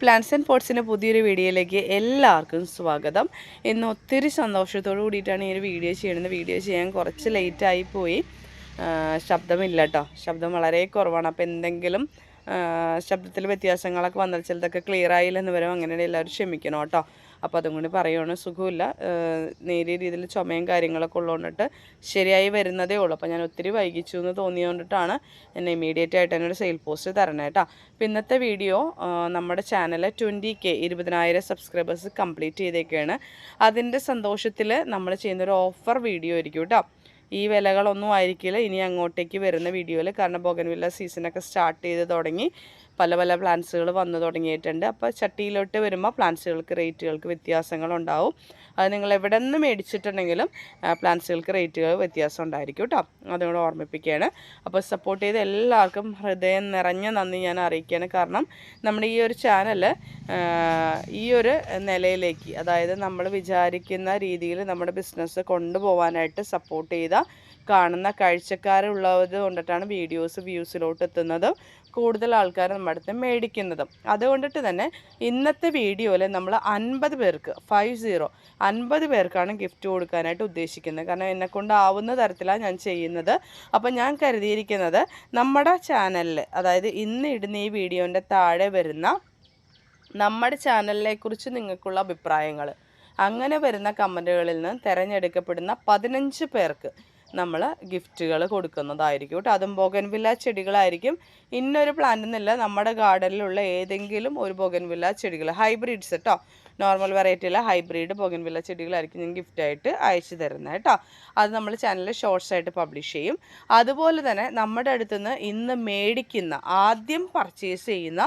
Plants and പോട്ട്സിന്റെ പുതിയൊരു വീഡിയോയിലേക്ക് എല്ലാവർക്കും സ്വാഗതം. ഇന്ന് ഒത്തിരി സന്തോഷത്തോടു കൂടിയിട്ടാണ് ഈ ഒരു വീഡിയോ ചെയ്യുന്നത്. വീഡിയോ ചെയ്യാൻ കുറച്ച് ലേറ്റായി പോയി. ശബ്ദമില്ല കേട്ടോ ശബ്ദം വളരെ കുറവാണ്. അപ്പോൾ എന്തെങ്കിലും ശബ്ദത്തിൽ വ്യത്യാസങ്ങളൊക്കെ വന്നാൽ ചിലതൊക്കെ ക്ലിയർ ആയില്ലെന്ന് വരും. അങ്ങനെയാണ് എല്ലാവരും ക്ഷമിക്കണം കേട്ടോ അപ്പോൾ അതും കൂടി പറയുകയാണ് സുഖമില്ല. നേരിയ രീതിയിൽ ചുമയും കാര്യങ്ങളൊക്കെ ഉള്ളതുകൊണ്ടിട്ട് ശരിയായി വരുന്നതേ ഉള്ളൂ. അപ്പോൾ ഞാൻ ഒത്തിരി വൈകിച്ചു എന്ന് തോന്നിയതുകൊണ്ടിട്ടാണ് എന്നെ ഇമീഡിയറ്റ് ആയിട്ട് എന്നൊരു സെയിൽ പോസ്റ്റ് തരണേ കേട്ടോ അപ്പോൾ ഇന്നത്തെ വീഡിയോ നമ്മുടെ ചാനൽ ട്വന്റി കെ ഇരുപതിനായിരം സബ്സ്ക്രൈബേഴ്സ് കംപ്ലീറ്റ് ചെയ്തേക്കാണ്. അതിന്റെ സന്തോഷത്തിൽ നമ്മൾ ചെയ്യുന്നൊരു ഓഫർ വീഡിയോ ആയിരിക്കും കേട്ടോ ഈ വിലകളൊന്നും ആയിരിക്കില്ല ഇനി അങ്ങോട്ടേക്ക് വരുന്ന വീഡിയോയിൽ കാരണം ബോഗൻവില്ല സീസണൊക്കെ സ്റ്റാർട്ട് ചെയ്ത് തുടങ്ങി. പല പല പ്ലാന്റ്സുകൾ വന്നു തുടങ്ങിയിട്ടുണ്ട്. അപ്പോൾ ചട്ടിയിലോട്ട് വരുമ്പോൾ പ്ലാന്റ്സുകൾക്ക് റേറ്റുകൾക്ക് വ്യത്യാസങ്ങളുണ്ടാവും. അത് നിങ്ങൾ എവിടെ നിന്ന് മേടിച്ചിട്ടുണ്ടെങ്കിലും പ്ലാന്റ്സുകൾക്ക് റേറ്റുകൾ വ്യത്യാസം ഉണ്ടായിരിക്കും കേട്ടോ അതുകൂടെ ഓർമ്മിപ്പിക്കുകയാണ്. അപ്പോൾ സപ്പോർട്ട് ചെയ്ത് എല്ലാവർക്കും ഹൃദയം നിറഞ്ഞ നന്ദി ഞാൻ അറിയിക്കുകയാണ്. കാരണം നമ്മുടെ ഈ ഒരു ചാനൽ ഈ ഒരു നിലയിലേക്ക് അതായത് നമ്മൾ വിചാരിക്കുന്ന രീതിയിൽ നമ്മുടെ ബിസിനസ് കൊണ്ടുപോകാനായിട്ട് സപ്പോർട്ട് ചെയ്ത കാണുന്ന കാഴ്ചക്കാരുള്ളത് കൊണ്ടിട്ടാണ് വീഡിയോസ് വ്യൂസിലോട്ട് എത്തുന്നത് കൂടുതൽ ആൾക്കാർ നമ്മുടെ അടുത്ത് മേടിക്കുന്നതും. അതുകൊണ്ടിട്ട് തന്നെ ഇന്നത്തെ വീഡിയോയിൽ നമ്മൾ അൻപത് പേർക്ക് ഫൈവ് സീറോ അൻപത് പേർക്കാണ് ഗിഫ്റ്റ് കൊടുക്കാനായിട്ട് ഉദ്ദേശിക്കുന്നത്. കാരണം എന്നെക്കൊണ്ട് ആവുന്ന തരത്തിലാണ് ഞാൻ ചെയ്യുന്നത്. അപ്പോൾ ഞാൻ കരുതിയിരിക്കുന്നത് നമ്മുടെ ചാനലിൽ അതായത് ഇന്ന് ഇടുന്ന ഈ വീഡിയോന്റെ താഴെ വരുന്ന നമ്മുടെ ചാനലിനെ കുറിച്ച് നിങ്ങൾക്കുള്ള അഭിപ്രായങ്ങൾ അങ്ങനെ വരുന്ന കമന്റുകളിൽ നിന്ന് തിരഞ്ഞെടുക്കപ്പെടുന്ന പതിനഞ്ച് പേർക്ക് നമ്മൾ ഗിഫ്റ്റുകൾ കൊടുക്കുന്നതായിരിക്കും. കേട്ടോ? അതും ബോഗൻവില്ല ചെടികളായിരിക്കും. ഇന്നൊരു പ്ലാന്റ് എന്നില്ല നമ്മുടെ ഗാർഡനിലുള്ള ഏതെങ്കിലും ഒരു ബോഗൻവില്ല ചെടികൾ ഹൈബ്രിഡ്സ് കേട്ടോ നോർമൽ വെറൈറ്റിയിലെ ഹൈബ്രിഡ് ബോഗൻവില്ല ചെടികളായിരിക്കും ഞാൻ ഗിഫ്റ്റായിട്ട് അയച്ചു തരുന്നത് കേട്ടോ. അത് നമ്മൾ ചാനലിൽ ഷോർട്സ് ആയിട്ട് പബ്ലിഷ് ചെയ്യും. അതുപോലെ തന്നെ നമ്മുടെ അടുത്തുനിന്ന് ഇന്ന് മേടിക്കുന്ന ആദ്യം പർച്ചേസ് ചെയ്യുന്ന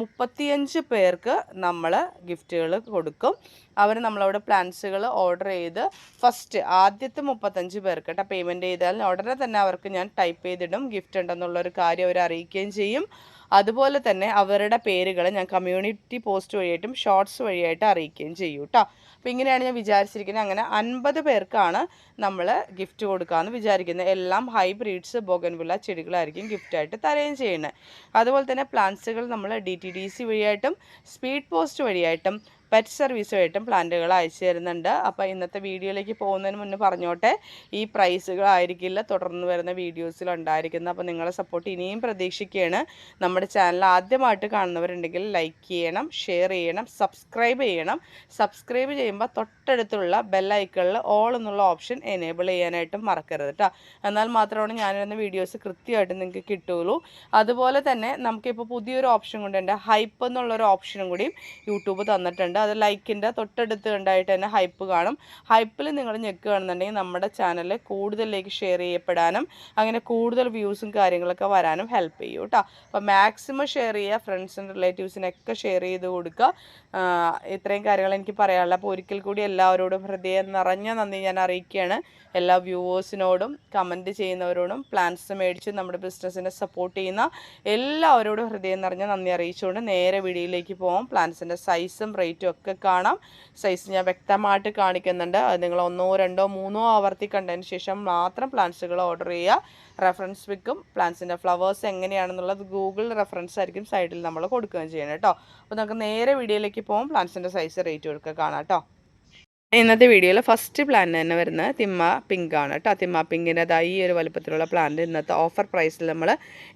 മുപ്പത്തിയഞ്ച് പേർക്ക് നമ്മൾ ഗിഫ്റ്റുകൾ കൊടുക്കും. അവർ നമ്മളവിടെ പ്ലാൻസുകൾ ഓർഡർ ചെയ്ത് ഫസ്റ്റ് ആദ്യത്തെ മുപ്പത്തഞ്ച് പേർക്ക് കേട്ടോ പേയ്മെന്റ് ചെയ്താൽ ഉടനെ തന്നെ അവർക്ക് ഞാൻ ടൈപ്പ് ചെയ്തിടും. ഗിഫ്റ്റ് ഉണ്ടെന്നുള്ളൊരു കാര്യം അവർ അറിയിക്കുകയും ചെയ്യും. അതുപോലെ തന്നെ അവരുടെ പേരുകൾ ഞാൻ കമ്മ്യൂണിറ്റി പോസ്റ്റ് വഴിയായിട്ടും ഷോർട്സ് വഴിയായിട്ട് അറിയിക്കുകയും ചെയ്യും കേട്ടോ. അപ്പോൾ ഇങ്ങനെയാണ് ഞാൻ വിചാരിച്ചിരിക്കുന്നത്. അങ്ങനെ അൻപത് പേർക്കാണ് നമ്മൾ ഗിഫ്റ്റ് കൊടുക്കാമെന്ന് വിചാരിക്കുന്നത്. എല്ലാം ഹൈബ്രിഡ്സ് ബോഗൻവില്ല ചെടികളായിരിക്കും ഗിഫ്റ്റായിട്ട് തരുകയും ചെയ്യുന്നത്. അതുപോലെ തന്നെ പ്ലാന്റ്സുകൾ നമ്മൾ ഡി ടി ഡി സി വഴിയായിട്ടും സ്പീഡ് പോസ്റ്റ് വഴിയായിട്ടും പെറ്റ് സർവീസുമായിട്ടും പ്ലാന്റുകൾ അയച്ചു തരുന്നുണ്ട്. അപ്പോൾ ഇന്നത്തെ വീഡിയോയിലേക്ക് പോകുന്നതിന് മുന്നേ പറഞ്ഞോട്ടെ ഈ പ്രൈസുകളായിരിക്കില്ല തുടർന്ന് വരുന്ന വീഡിയോസിൽ ഉണ്ടായിരിക്കുന്നത്. അപ്പോൾ നിങ്ങളെ സപ്പോർട്ട് ഇനിയും പ്രതീക്ഷിക്കുകയാണ്. നമ്മുടെ ചാനൽ ആദ്യമായിട്ട് കാണുന്നവരുണ്ടെങ്കിൽ ലൈക്ക് ചെയ്യണം ഷെയർ ചെയ്യണം സബ്സ്ക്രൈബ് ചെയ്യണം. സബ്സ്ക്രൈബ് ചെയ്യുമ്പോൾ തൊട്ടടുത്തുള്ള ബെല്ലൈക്കണിൽ ഓൾ എന്നുള്ള ഓപ്ഷൻ എനേബിൾ ചെയ്യാനായിട്ടും മറക്കരുത് കേട്ടോ എന്നാൽ മാത്രമാണ് ഞാനിരുന്ന വീഡിയോസ് കൃത്യമായിട്ട് നിങ്ങൾക്ക് കിട്ടുകയുള്ളൂ. അതുപോലെ തന്നെ നമുക്കിപ്പോൾ പുതിയൊരു ഓപ്ഷൻ കൊണ്ടുണ്ട് ഹൈപ്പ് എന്നുള്ളൊരു ഓപ്ഷനും കൂടി യൂട്യൂബ് തന്നിട്ടുണ്ട്. അത് ലൈക്കിന്റെ തൊട്ടടുത്ത് ഉണ്ടായിട്ട് തന്നെ ഹൈപ്പ് കാണും. ഹൈപ്പിൽ നിങ്ങൾ ഞെക്കുകയാണെന്നുണ്ടെങ്കിൽ നമ്മുടെ ചാനൽ കൂടുതലേക്ക് ഷെയർ ചെയ്യപ്പെടാനും അങ്ങനെ കൂടുതൽ വ്യൂസും കാര്യങ്ങളൊക്കെ വരാനും ഹെൽപ്പ് ചെയ്യും കേട്ടോ അപ്പോൾ മാക്സിമം ഷെയർ ചെയ്യുക ഫ്രണ്ട്സിനും റിലേറ്റീവ്സിനൊക്കെ ഷെയർ ചെയ്ത് കൊടുക്കുക. ഇത്രയും കാര്യങ്ങൾ എനിക്ക് പറയാനുള്ളത് അപ്പോൾ ഒരിക്കൽ കൂടി എല്ലാവരോടും ഹൃദയം നിറഞ്ഞ നന്ദി ഞാൻ അറിയിക്കുകയാണ്. എല്ലാ വ്യൂവേഴ്സിനോടും കമന്റ് ചെയ്യുന്നവരോടും പ്ലാൻസ് മേടിച്ച് നമ്മുടെ ബിസിനസ്സിനെ സപ്പോർട്ട് ചെയ്യുന്ന എല്ലാവരോടും ഹൃദയം നിറഞ്ഞ നന്ദി അറിയിച്ചുകൊണ്ട് നേരെ വീഡിയോയിലേക്ക് പോകാം പ്ലാൻസിന്റെ സൈസും റേറ്റും ഒക്കെ കാണാം. സൈസ് ഞാൻ വ്യക്തമായിട്ട് കാണിക്കുന്നുണ്ട്. അത് നിങ്ങൾ ഒന്നോ രണ്ടോ മൂന്നോ ആവർത്തി കണ്ടതിന് ശേഷം മാത്രം പ്ലാന്റ്സുകൾ ഓർഡർ ചെയ്യുക. റെഫറൻസ് പിക്കും പ്ലാന്റ്സിന്റെ ഫ്ലവേഴ്സ് എങ്ങനെയാണെന്നുള്ളത് ഗൂഗിൾ റെഫറൻസ് ആയിരിക്കും സൈഡിൽ നമ്മൾ കൊടുക്കുകയും ചെയ്യണം കേട്ടോ. അപ്പോൾ നമുക്ക് നേരെ വീഡിയോയിലേക്ക് പോകും പ്ലാന്റ്സിന്റെ സൈസ് റേറ്റ് കൊടുക്കുക കാണാം കേട്ടോ. ഇന്നത്തെ വീഡിയോയിൽ ഫസ്റ്റ് പ്ലാന്റ് തന്നെ വരുന്നത് തിമ്മ പിങ്ക് ആണ് കേട്ടോ. തിമ്മ പിങ്കിന്റെതായി ഈ ഒരു വലുപ്പത്തിലുള്ള പ്ലാന്റ് ഇന്നത്തെ ഓഫർ പ്രൈസിൽ നമ്മൾ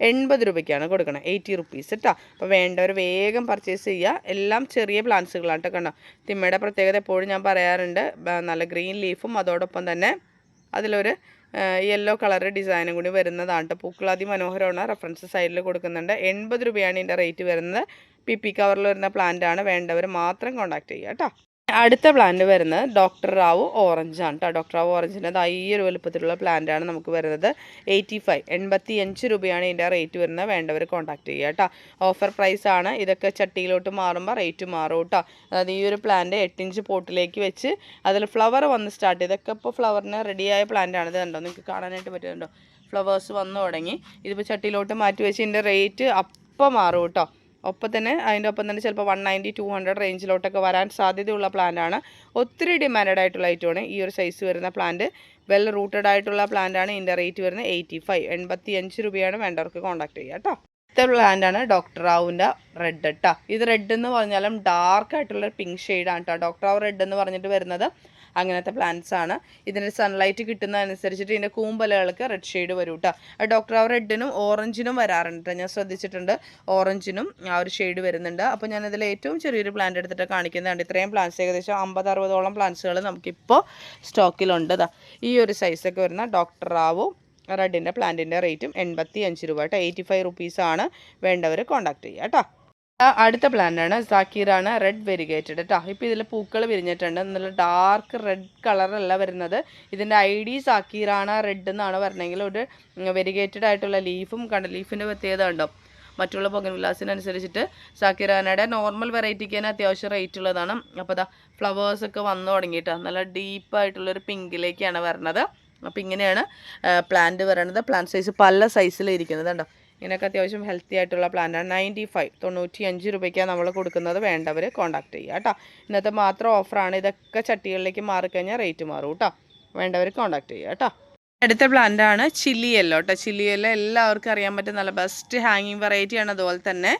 എൺപത് രൂപയ്ക്കാണ് കൊടുക്കണം. എയ്റ്റി റുപ്പീസ് കേട്ടോ അപ്പോൾ വേണ്ടവർ വേഗം പർച്ചേസ് ചെയ്യുക എല്ലാം ചെറിയ പ്ലാന്റ്സുകളാണ് കേട്ടോ കണ്ടോ. തിമ്മയുടെ പ്രത്യേകത എപ്പോഴും ഞാൻ പറയാറുണ്ട്. നല്ല ഗ്രീൻ ലീഫും അതോടൊപ്പം തന്നെ അതിലൊരു യെല്ലോ കളർ ഡിസൈനും കൂടി വരുന്നതാണ് കേട്ടോ പൂക്കൾ അതിമനോഹരമാണ് റെഫറൻസ് സൈഡിൽ കൊടുക്കുന്നുണ്ട്. എൺപത് രൂപയാണ് ഇതിന്റെ റേറ്റ് വരുന്നത്. പി പി കവറിൽ വരുന്ന പ്ലാന്റ് ആണ്. വേണ്ടവർ മാത്രം കോൺടാക്റ്റ് ചെയ്യുക കേട്ടോ അടുത്ത പ്ലാന്റ് വരുന്നത് ഡോക്ടർ റാവു ഓറഞ്ച് ആണ് കേട്ടോ ഡോക്ടർ റാവു ഓറഞ്ചിന്റെ അത് വലുപ്പത്തിലുള്ള പ്ലാന്റാണ് നമുക്ക് വരുന്നത്. എയ്റ്റി ഫൈവ് എൺപത്തി അഞ്ച് രൂപയാണ് ഇതിന്റെ റേറ്റ് വരുന്നത്. വേണ്ടവർ കോൺടാക്ട് ചെയ്യുക കേട്ടോ ഓഫർ പ്രൈസ് ആണ്. ഇതൊക്കെ ചട്ടിയിലോട്ട് മാറുമ്പോൾ റേറ്റ് മാറും കേട്ടോ അതായത് ഈ ഒരു പ്ലാന്റ് എട്ടിഞ്ച് പോട്ടിലേക്ക് വെച്ച് അതിൽ ഫ്ലവർ വന്ന് സ്റ്റാർട്ട് ഇതൊക്കെ ഇപ്പോൾ ഫ്ലവറിന് റെഡിയായ പ്ലാന്റ് ആണ്. ഇത് കണ്ടോ? നിങ്ങൾക്ക് കാണാനായിട്ട് പറ്റുന്നുണ്ടോ? ഫ്ലവേഴ്സ് വന്നു തുടങ്ങി. ഇതിപ്പോൾ ചട്ടിയിലോട്ട് മാറ്റി വെച്ച് ഇതിന്റെ റേറ്റ് അപ്പം മാറും കേട്ടോ ഒപ്പം തന്നെ അതിന്റെ ഒപ്പം തന്നെ ചിലപ്പോൾ വൺ നയന്റി ടു ഹൺഡ്രഡ് റേഞ്ചിലോട്ടൊക്കെ വരാൻ സാധ്യതയുള്ള പ്ലാന്റാണ് ഒത്തിരി ഡിമാൻഡഡ് ആയിട്ടുള്ള ഐറ്റമാണ് ഈ ഒരു സൈസ് വരുന്ന പ്ലാന്റ് വെൽ റൂട്ടഡ് ആയിട്ടുള്ള പ്ലാന്റ് ആണ് ഇതിന്റെ റേറ്റ് വരുന്നത് എയ്റ്റി ഫൈവ് എൺപത്തി അഞ്ച് രൂപയാണ് വേണ്ടവർക്ക് കോൺടാക്ട് ചെയ്യുക കേട്ടോ. അടുത്ത പ്ലാന്റാണ് ഡോക്ടർ റാവുവിന്റെ റെഡ് കേട്ടോ ഇത് റെഡ് എന്ന് പറഞ്ഞാലും ഡാർക്ക് ആയിട്ടുള്ള പിങ്ക് ഷെയ്ഡാണ് കേട്ടോ ഡോക്ടർ റാവു റെഡ് എന്ന് പറഞ്ഞിട്ട് വരുന്നത് അങ്ങനത്തെ പ്ലാന്റ്സ് ആണ്. ഇതിന് സൺലൈറ്റ് കിട്ടുന്ന അനുസരിച്ചിട്ട് ഇതിന്റെ കൂമ്പലകൾക്ക് റെഡ് ഷെയ്ഡ് വരും കേട്ടോ ഡോക്ടർ ആ റെഡിനും ഓറഞ്ചിനും വരാറുണ്ട്. ഞാൻ ശ്രദ്ധിച്ചിട്ടുണ്ട്. ഓറഞ്ചിനും ആ ഒരു ഷെയ്ഡ് വരുന്നുണ്ട്. അപ്പോൾ ഞാനിതിൽ ഏറ്റവും ചെറിയൊരു പ്ലാന്റ് എടുത്തിട്ട് കാണിക്കുന്നതാണ് ഇത്രയും പ്ലാന്റ്സ് ഏകദേശം അമ്പത് അറുപതോളം പ്ലാന്റ്സുകൾ നമുക്കിപ്പോൾ സ്റ്റോക്കിലുണ്ട് ഈ ഒരു സൈസൊക്കെ വരുന്ന ഡോക്ടർ റാവു. റെഡിന്റെ പ്ലാന്റിന്റെ റേറ്റും എൺപത്തി അഞ്ച് രൂപ കേട്ടോ എയ്റ്റി ഫൈവ് റുപ്പീസാണ് വേണ്ടവർ കോൺടാക്ട് ചെയ്യുക കേട്ടോ അടുത്ത ആണ്. സാക്കീറാണ് റെഡ് വെരിഗേറ്റഡ് കേട്ടോ ഇപ്പോൾ ഇതിൽ പൂക്കൾ വിരിഞ്ഞിട്ടുണ്ട്. നല്ല ഡാർക്ക് റെഡ് കളറല്ല വരുന്നത്. ഇതിന്റെ ഐ ഡി സാക്കീറാണ് റെഡ് എന്നാണ് പറഞ്ഞെങ്കിൽ ഒരു വെരിഗേറ്റഡ് ആയിട്ടുള്ള ലീഫും കണ്ട ലീഫിന്റെ പ്രത്യേകത ഉണ്ടോ മറ്റുള്ള പൊങ്ങൻ വിലാസിനനുസരിച്ചിട്ട് സാക്കിറാനയുടെ നോർമൽ വെറൈറ്റിക്ക് തന്നെ അത്യാവശ്യം റേറ്റ് ഉള്ളതാണ്. അപ്പോൾ ഇതാ ഫ്ലവേഴ്സൊക്കെ വന്നു തുടങ്ങിയിട്ടാണ് നല്ല ഡീപ്പായിട്ടുള്ളൊരു പിങ്കിലേക്കാണ് വരണത്. അപ്പോൾ ഇങ്ങനെയാണ് പ്ലാന്റ് വരണത്. പ്ലാന്റ് സൈസ് പല സൈസിൽ ഇരിക്കുന്നത് കണ്ടോ? ഇങ്ങനെയൊക്കെ അത്യാവശ്യം ഹെൽത്തി ആയിട്ടുള്ള പ്ലാന്റാണ് നയന്റി ഫൈവ് തൊണ്ണൂറ്റി അഞ്ച് രൂപയ്ക്കാണ് നമ്മൾ കൊടുക്കുന്നത്. വേണ്ടവർ കോൺടാക്ട് ചെയ്യുക കേട്ടോ. ഇന്നത്തെ മാത്രം ഓഫറാണ് ഇതൊക്കെ ചട്ടികളിലേക്ക് മാറിക്കഴിഞ്ഞാൽ റേറ്റ് മാറും കേട്ടോ. വേണ്ടവർ കോൺടാക്ട് ചെയ്യുക കേട്ടോ. അടുത്ത പ്ലാന്റ് ആണ് ചില്ലി യെല്ലോ കേട്ടോ ചില്ലി യെല്ലോ എല്ലാവർക്കും അറിയാൻ പറ്റും നല്ല ബെസ്റ്റ് ഹാങ്ങിങ് വെറൈറ്റി ആണ്. അതുപോലെ തന്നെ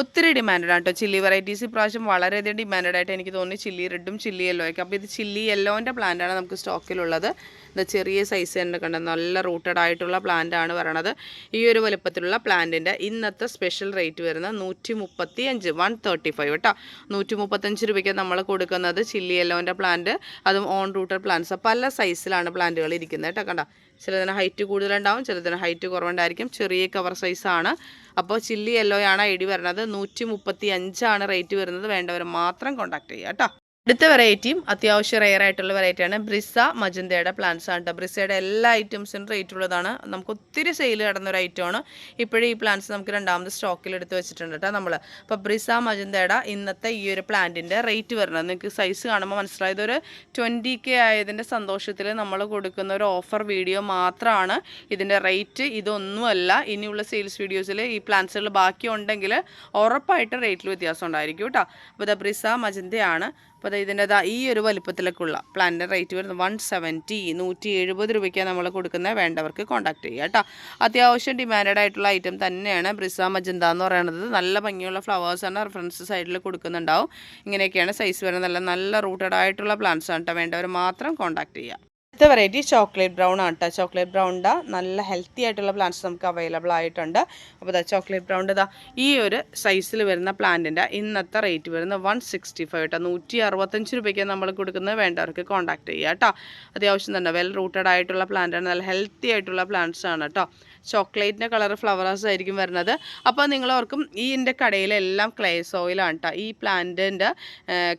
ഒത്തിരി ഡിമാൻഡഡ് ആണ് കേട്ടോ ചില്ലി വെറൈറ്റീസ് ഇപ്രാവശ്യം വളരെയധികം ഡിമാൻഡഡ് ആയിട്ട് എനിക്ക് തോന്നി ചില്ലി റെഡും ചില്ലി യെല്ലോ ഒക്കെ. അപ്പോൾ ഇത് ചില്ലി യെല്ലോന്റെ പ്ലാന്റാണ് നമുക്ക് സ്റ്റോക്കിലുള്ളത് ഇത് ചെറിയ സൈസ് തന്നെ കണ്ട? നല്ല റൂട്ടഡ് ആയിട്ടുള്ള പ്ലാന്റ് ആണ് ഈ ഒരു വലുപ്പത്തിലുള്ള പ്ലാന്റിന്റെ ഇന്നത്തെ സ്പെഷ്യൽ റേറ്റ് വരുന്നത് നൂറ്റി മുപ്പത്തി അഞ്ച് വൺ തേർട്ടി ഫൈവ് കേട്ടോ നൂറ്റി മുപ്പത്തഞ്ച് രൂപയ്ക്ക് നമ്മൾ കൊടുക്കുന്നത് ചില്ലി യെല്ലോന്റെ പ്ലാന്റ് അതും ഓൺ റൂട്ടഡ് പ്ലാന്റ്സ് പല സൈസിലാണ് പ്ലാന്റുകൾ ഇരിക്കുന്നത് കേട്ടോ കണ്ട? ചിലതിന് ഹൈറ്റ് കൂടുതലുണ്ടാവും ചിലതിന് ഹൈറ്റ് കുറവുണ്ടായിരിക്കും. ചെറിയ കവർ സൈസാണ് അപ്പോൾ ചില്ലി യെല്ലോയാണ് ഐ ഡി വരുന്നത്. നൂറ്റി മുപ്പത്തി അഞ്ചാണ് റേറ്റ് വരുന്നത്. വേണ്ടവർ മാത്രം കോൺടാക്ട് ചെയ്യുക കേട്ടോ. അടുത്ത വെറൈറ്റിയും അത്യാവശ്യം റെയർ ആയിട്ടുള്ള വെറൈറ്റിയാണ് ബ്രിസ മജന്തയുടെ പ്ലാന്റ്സ് ആണ് കേട്ടോ ബ്രിസയുടെ എല്ലാ ഐറ്റംസിനും റേറ്റ് ഉള്ളതാണ്. നമുക്ക് ഒത്തിരി സെയിൽ കിടന്ന ഒരു ഐറ്റമാണ് ഇപ്പോഴും ഈ പ്ലാന്റ്സ് നമുക്ക് രണ്ടാമത് സ്റ്റോക്കിൽ എടുത്ത് വെച്ചിട്ടുണ്ട് കേട്ടോ നമ്മൾ അപ്പോൾ ബ്രിസ മജന്തയുടെ ഇന്നത്തെ ഈ ഒരു പ്ലാന്റിന്റെ റേറ്റ് വരുന്നത് നിങ്ങൾക്ക് സൈസ് കാണുമ്പോൾ മനസ്സിലായത് ഒരു ട്വന്റി കെ ആയതിന്റെ സന്തോഷത്തിൽ നമ്മൾ കൊടുക്കുന്ന ഒരു ഓഫർ വീഡിയോ മാത്രമാണ് ഇതിന്റെ റേറ്റ് ഇതൊന്നുമല്ല. ഇനിയുള്ള സെയിൽസ് വീഡിയോസിൽ ഈ പ്ലാന്റ്സുകൾ ബാക്കി ഉണ്ടെങ്കിൽ ഉറപ്പായിട്ട് റേറ്റിൽ വ്യത്യാസം ഉണ്ടായിരിക്കും കേട്ടോ അപ്പോൾ ഇത് ബ്രിസ മജന്തയാണ് അപ്പോൾ ഇതിന്റെ ഈ ഒരു വലിപ്പത്തിലേക്കുള്ള പ്ലാന്റിന്റെ റേറ്റ് വരുന്നത് വൺ സെവന്റി നൂറ്റി എഴുപത് രൂപയ്ക്കാണ് നമ്മൾ കൊടുക്കുന്നത് വേണ്ടവർക്ക് കോൺടാക്ട് ചെയ്യുക കേട്ടോ. അത്യാവശ്യം ഡിമാൻഡ് ആയിട്ടുള്ള ഐറ്റം തന്നെയാണ് ബ്രിസ മജന്ത എന്ന് പറയുന്നത് നല്ല ഭംഗിയുള്ള ഫ്ലവേഴ്സാണ് റെഫറൻസ് സൈഡിൽ കൊടുക്കുന്നുണ്ടാവും. ഇങ്ങനെയൊക്കെയാണ് സൈസ് വരുന്നത്. നല്ല നല്ല റൂട്ടഡ് ആയിട്ടുള്ള പ്ലാന്റ്സ് ആണ് കേട്ടോ വേണ്ടവർ മാത്രം കോൺടാക്ട് ചെയ്യുക. അടുത്ത വെറൈറ്റി ചോക്ലേറ്റ് ബ്രൗൺ ആണ് കേട്ടോ ചോക്ലേറ്റ് ബ്രൗണ്ട നല്ല ഹെൽത്തി ആയിട്ടുള്ള പ്ലാന്റ്സ് നമുക്ക് അവൈലബിൾ ആയിട്ടുണ്ട്. അപ്പോൾ ഇതാ ചോക്ലേറ്റ് ബ്രൗണ്ട് ഇതാ ഈ ഒരു സൈസിൽ വരുന്ന പ്ലാന്റിന്റെ ഇന്നത്തെ റേറ്റ് വരുന്നത് വൺ സിക്സ്റ്റി ഫൈവ് കേട്ടോ നൂറ്റി അറുപത്തഞ്ച് രൂപയ്ക്ക് നമ്മൾ കൊടുക്കുന്നത്. വേണ്ടവർക്ക് കോൺടാക്ട് ചെയ്യുക കേട്ടോ അത്യാവശ്യം തന്നെ വെൽ റൂട്ടഡ് ആയിട്ടുള്ള പ്ലാന്റാണ് നല്ല ഹെൽത്തി ആയിട്ടുള്ള പ്ലാന്റ്സ് ആണ് കേട്ടോ ചോക്ലേറ്റിന്റെ കളർ ഫ്ലവേഴ്സ് ആയിരിക്കും വരുന്നത്. അപ്പോൾ നിങ്ങൾ ഓർക്കും ഈ എന്റെ കടയിലെല്ലാം ക്ലേ സോയിലാണ് കേട്ടോ ഈ പ്ലാന്റിന്റെ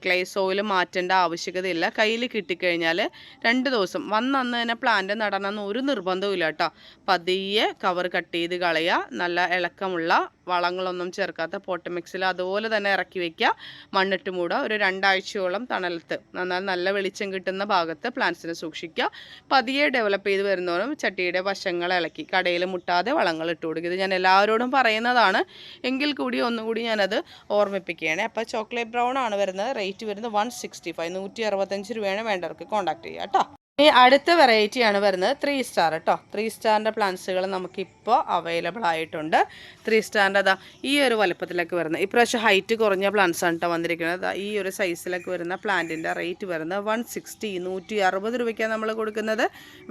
ക്ലേ സോയിൽ മാറ്റേണ്ട ആവശ്യകതയില്ല. കയ്യിൽ കിട്ടിക്കഴിഞ്ഞാൽ രണ്ട് ദിവസം. വന്നന്ന് തന്നെ പ്ലാന്റ് നടണമെന്ന് ഒരു നിർബന്ധവും ഇല്ല കേട്ടോ പതിയെ കവർ കട്ട് ചെയ്ത് കളയുക നല്ല ഇളക്കമുള്ള വളങ്ങളൊന്നും ചേർക്കാത്ത പോട്ട് മിക്സിൽ അതുപോലെ തന്നെ ഇറക്കി വയ്ക്കുക മണ്ണിട്ട് മൂടുക. ഒരു രണ്ടാഴ്ചയോളം തണലത്ത്. എന്നാൽ നല്ല വെളിച്ചം കിട്ടുന്ന ഭാഗത്ത് പ്ലാന്റ്സിനെ സൂക്ഷിക്കുക. പതിയെ ഡെവലപ്പ് ചെയ്ത് വരുന്നവരും ചട്ടിയുടെ വശങ്ങൾ ഇളക്കി കടയിൽ മുട്ടാതെ വളങ്ങൾ ഇട്ട് കൊടുക്കുക. ഇത് ഞാൻ എല്ലാവരോടും പറയുന്നതാണ്. എങ്കിൽ കൂടി ഒന്നുകൂടി ഞാനത് ഓർമ്മിപ്പിക്കുകയാണ്. അപ്പോൾ ചോക്ലേറ്റ് ബ്രൗൺ ആണ് വരുന്നത്. റേറ്റ് വരുന്നത് വൺ സിക്സ്റ്റി ഫൈവ് നൂറ്റി അറുപത്തഞ്ച് രൂപയാണ് വേണ്ടവർക്ക് കോൺടാക്ട് ചെയ്യുക. കേട്ടോ? ഈ അടുത്ത വെറൈറ്റി ആണ് വരുന്നത് ത്രീ സ്റ്റാർ കേട്ടോ ത്രീ സ്റ്റാറിന്റെ പ്ലാന്റ്സുകൾ നമുക്കിപ്പോൾ അവൈലബിൾ ആയിട്ടുണ്ട്. ത്രീ സ്റ്റാറിന്റെ അതാ ഈ ഒരു വലുപ്പത്തിലേക്ക് വരുന്നത്. ഇപ്രാവശ്യം ഹൈറ്റ് കുറഞ്ഞ പ്ലാന്റ്സ് ആണ് കേട്ടോ വന്നിരിക്കുന്നത്. ദാ ഈ ഒരു സൈസിലേക്ക് വരുന്ന പ്ലാന്റിന്റെ റേറ്റ് വരുന്നത് വൺ സിക്സ്റ്റി നൂറ്റി അറുപത് രൂപയ്ക്കാണ് നമ്മൾ കൊടുക്കുന്നത്.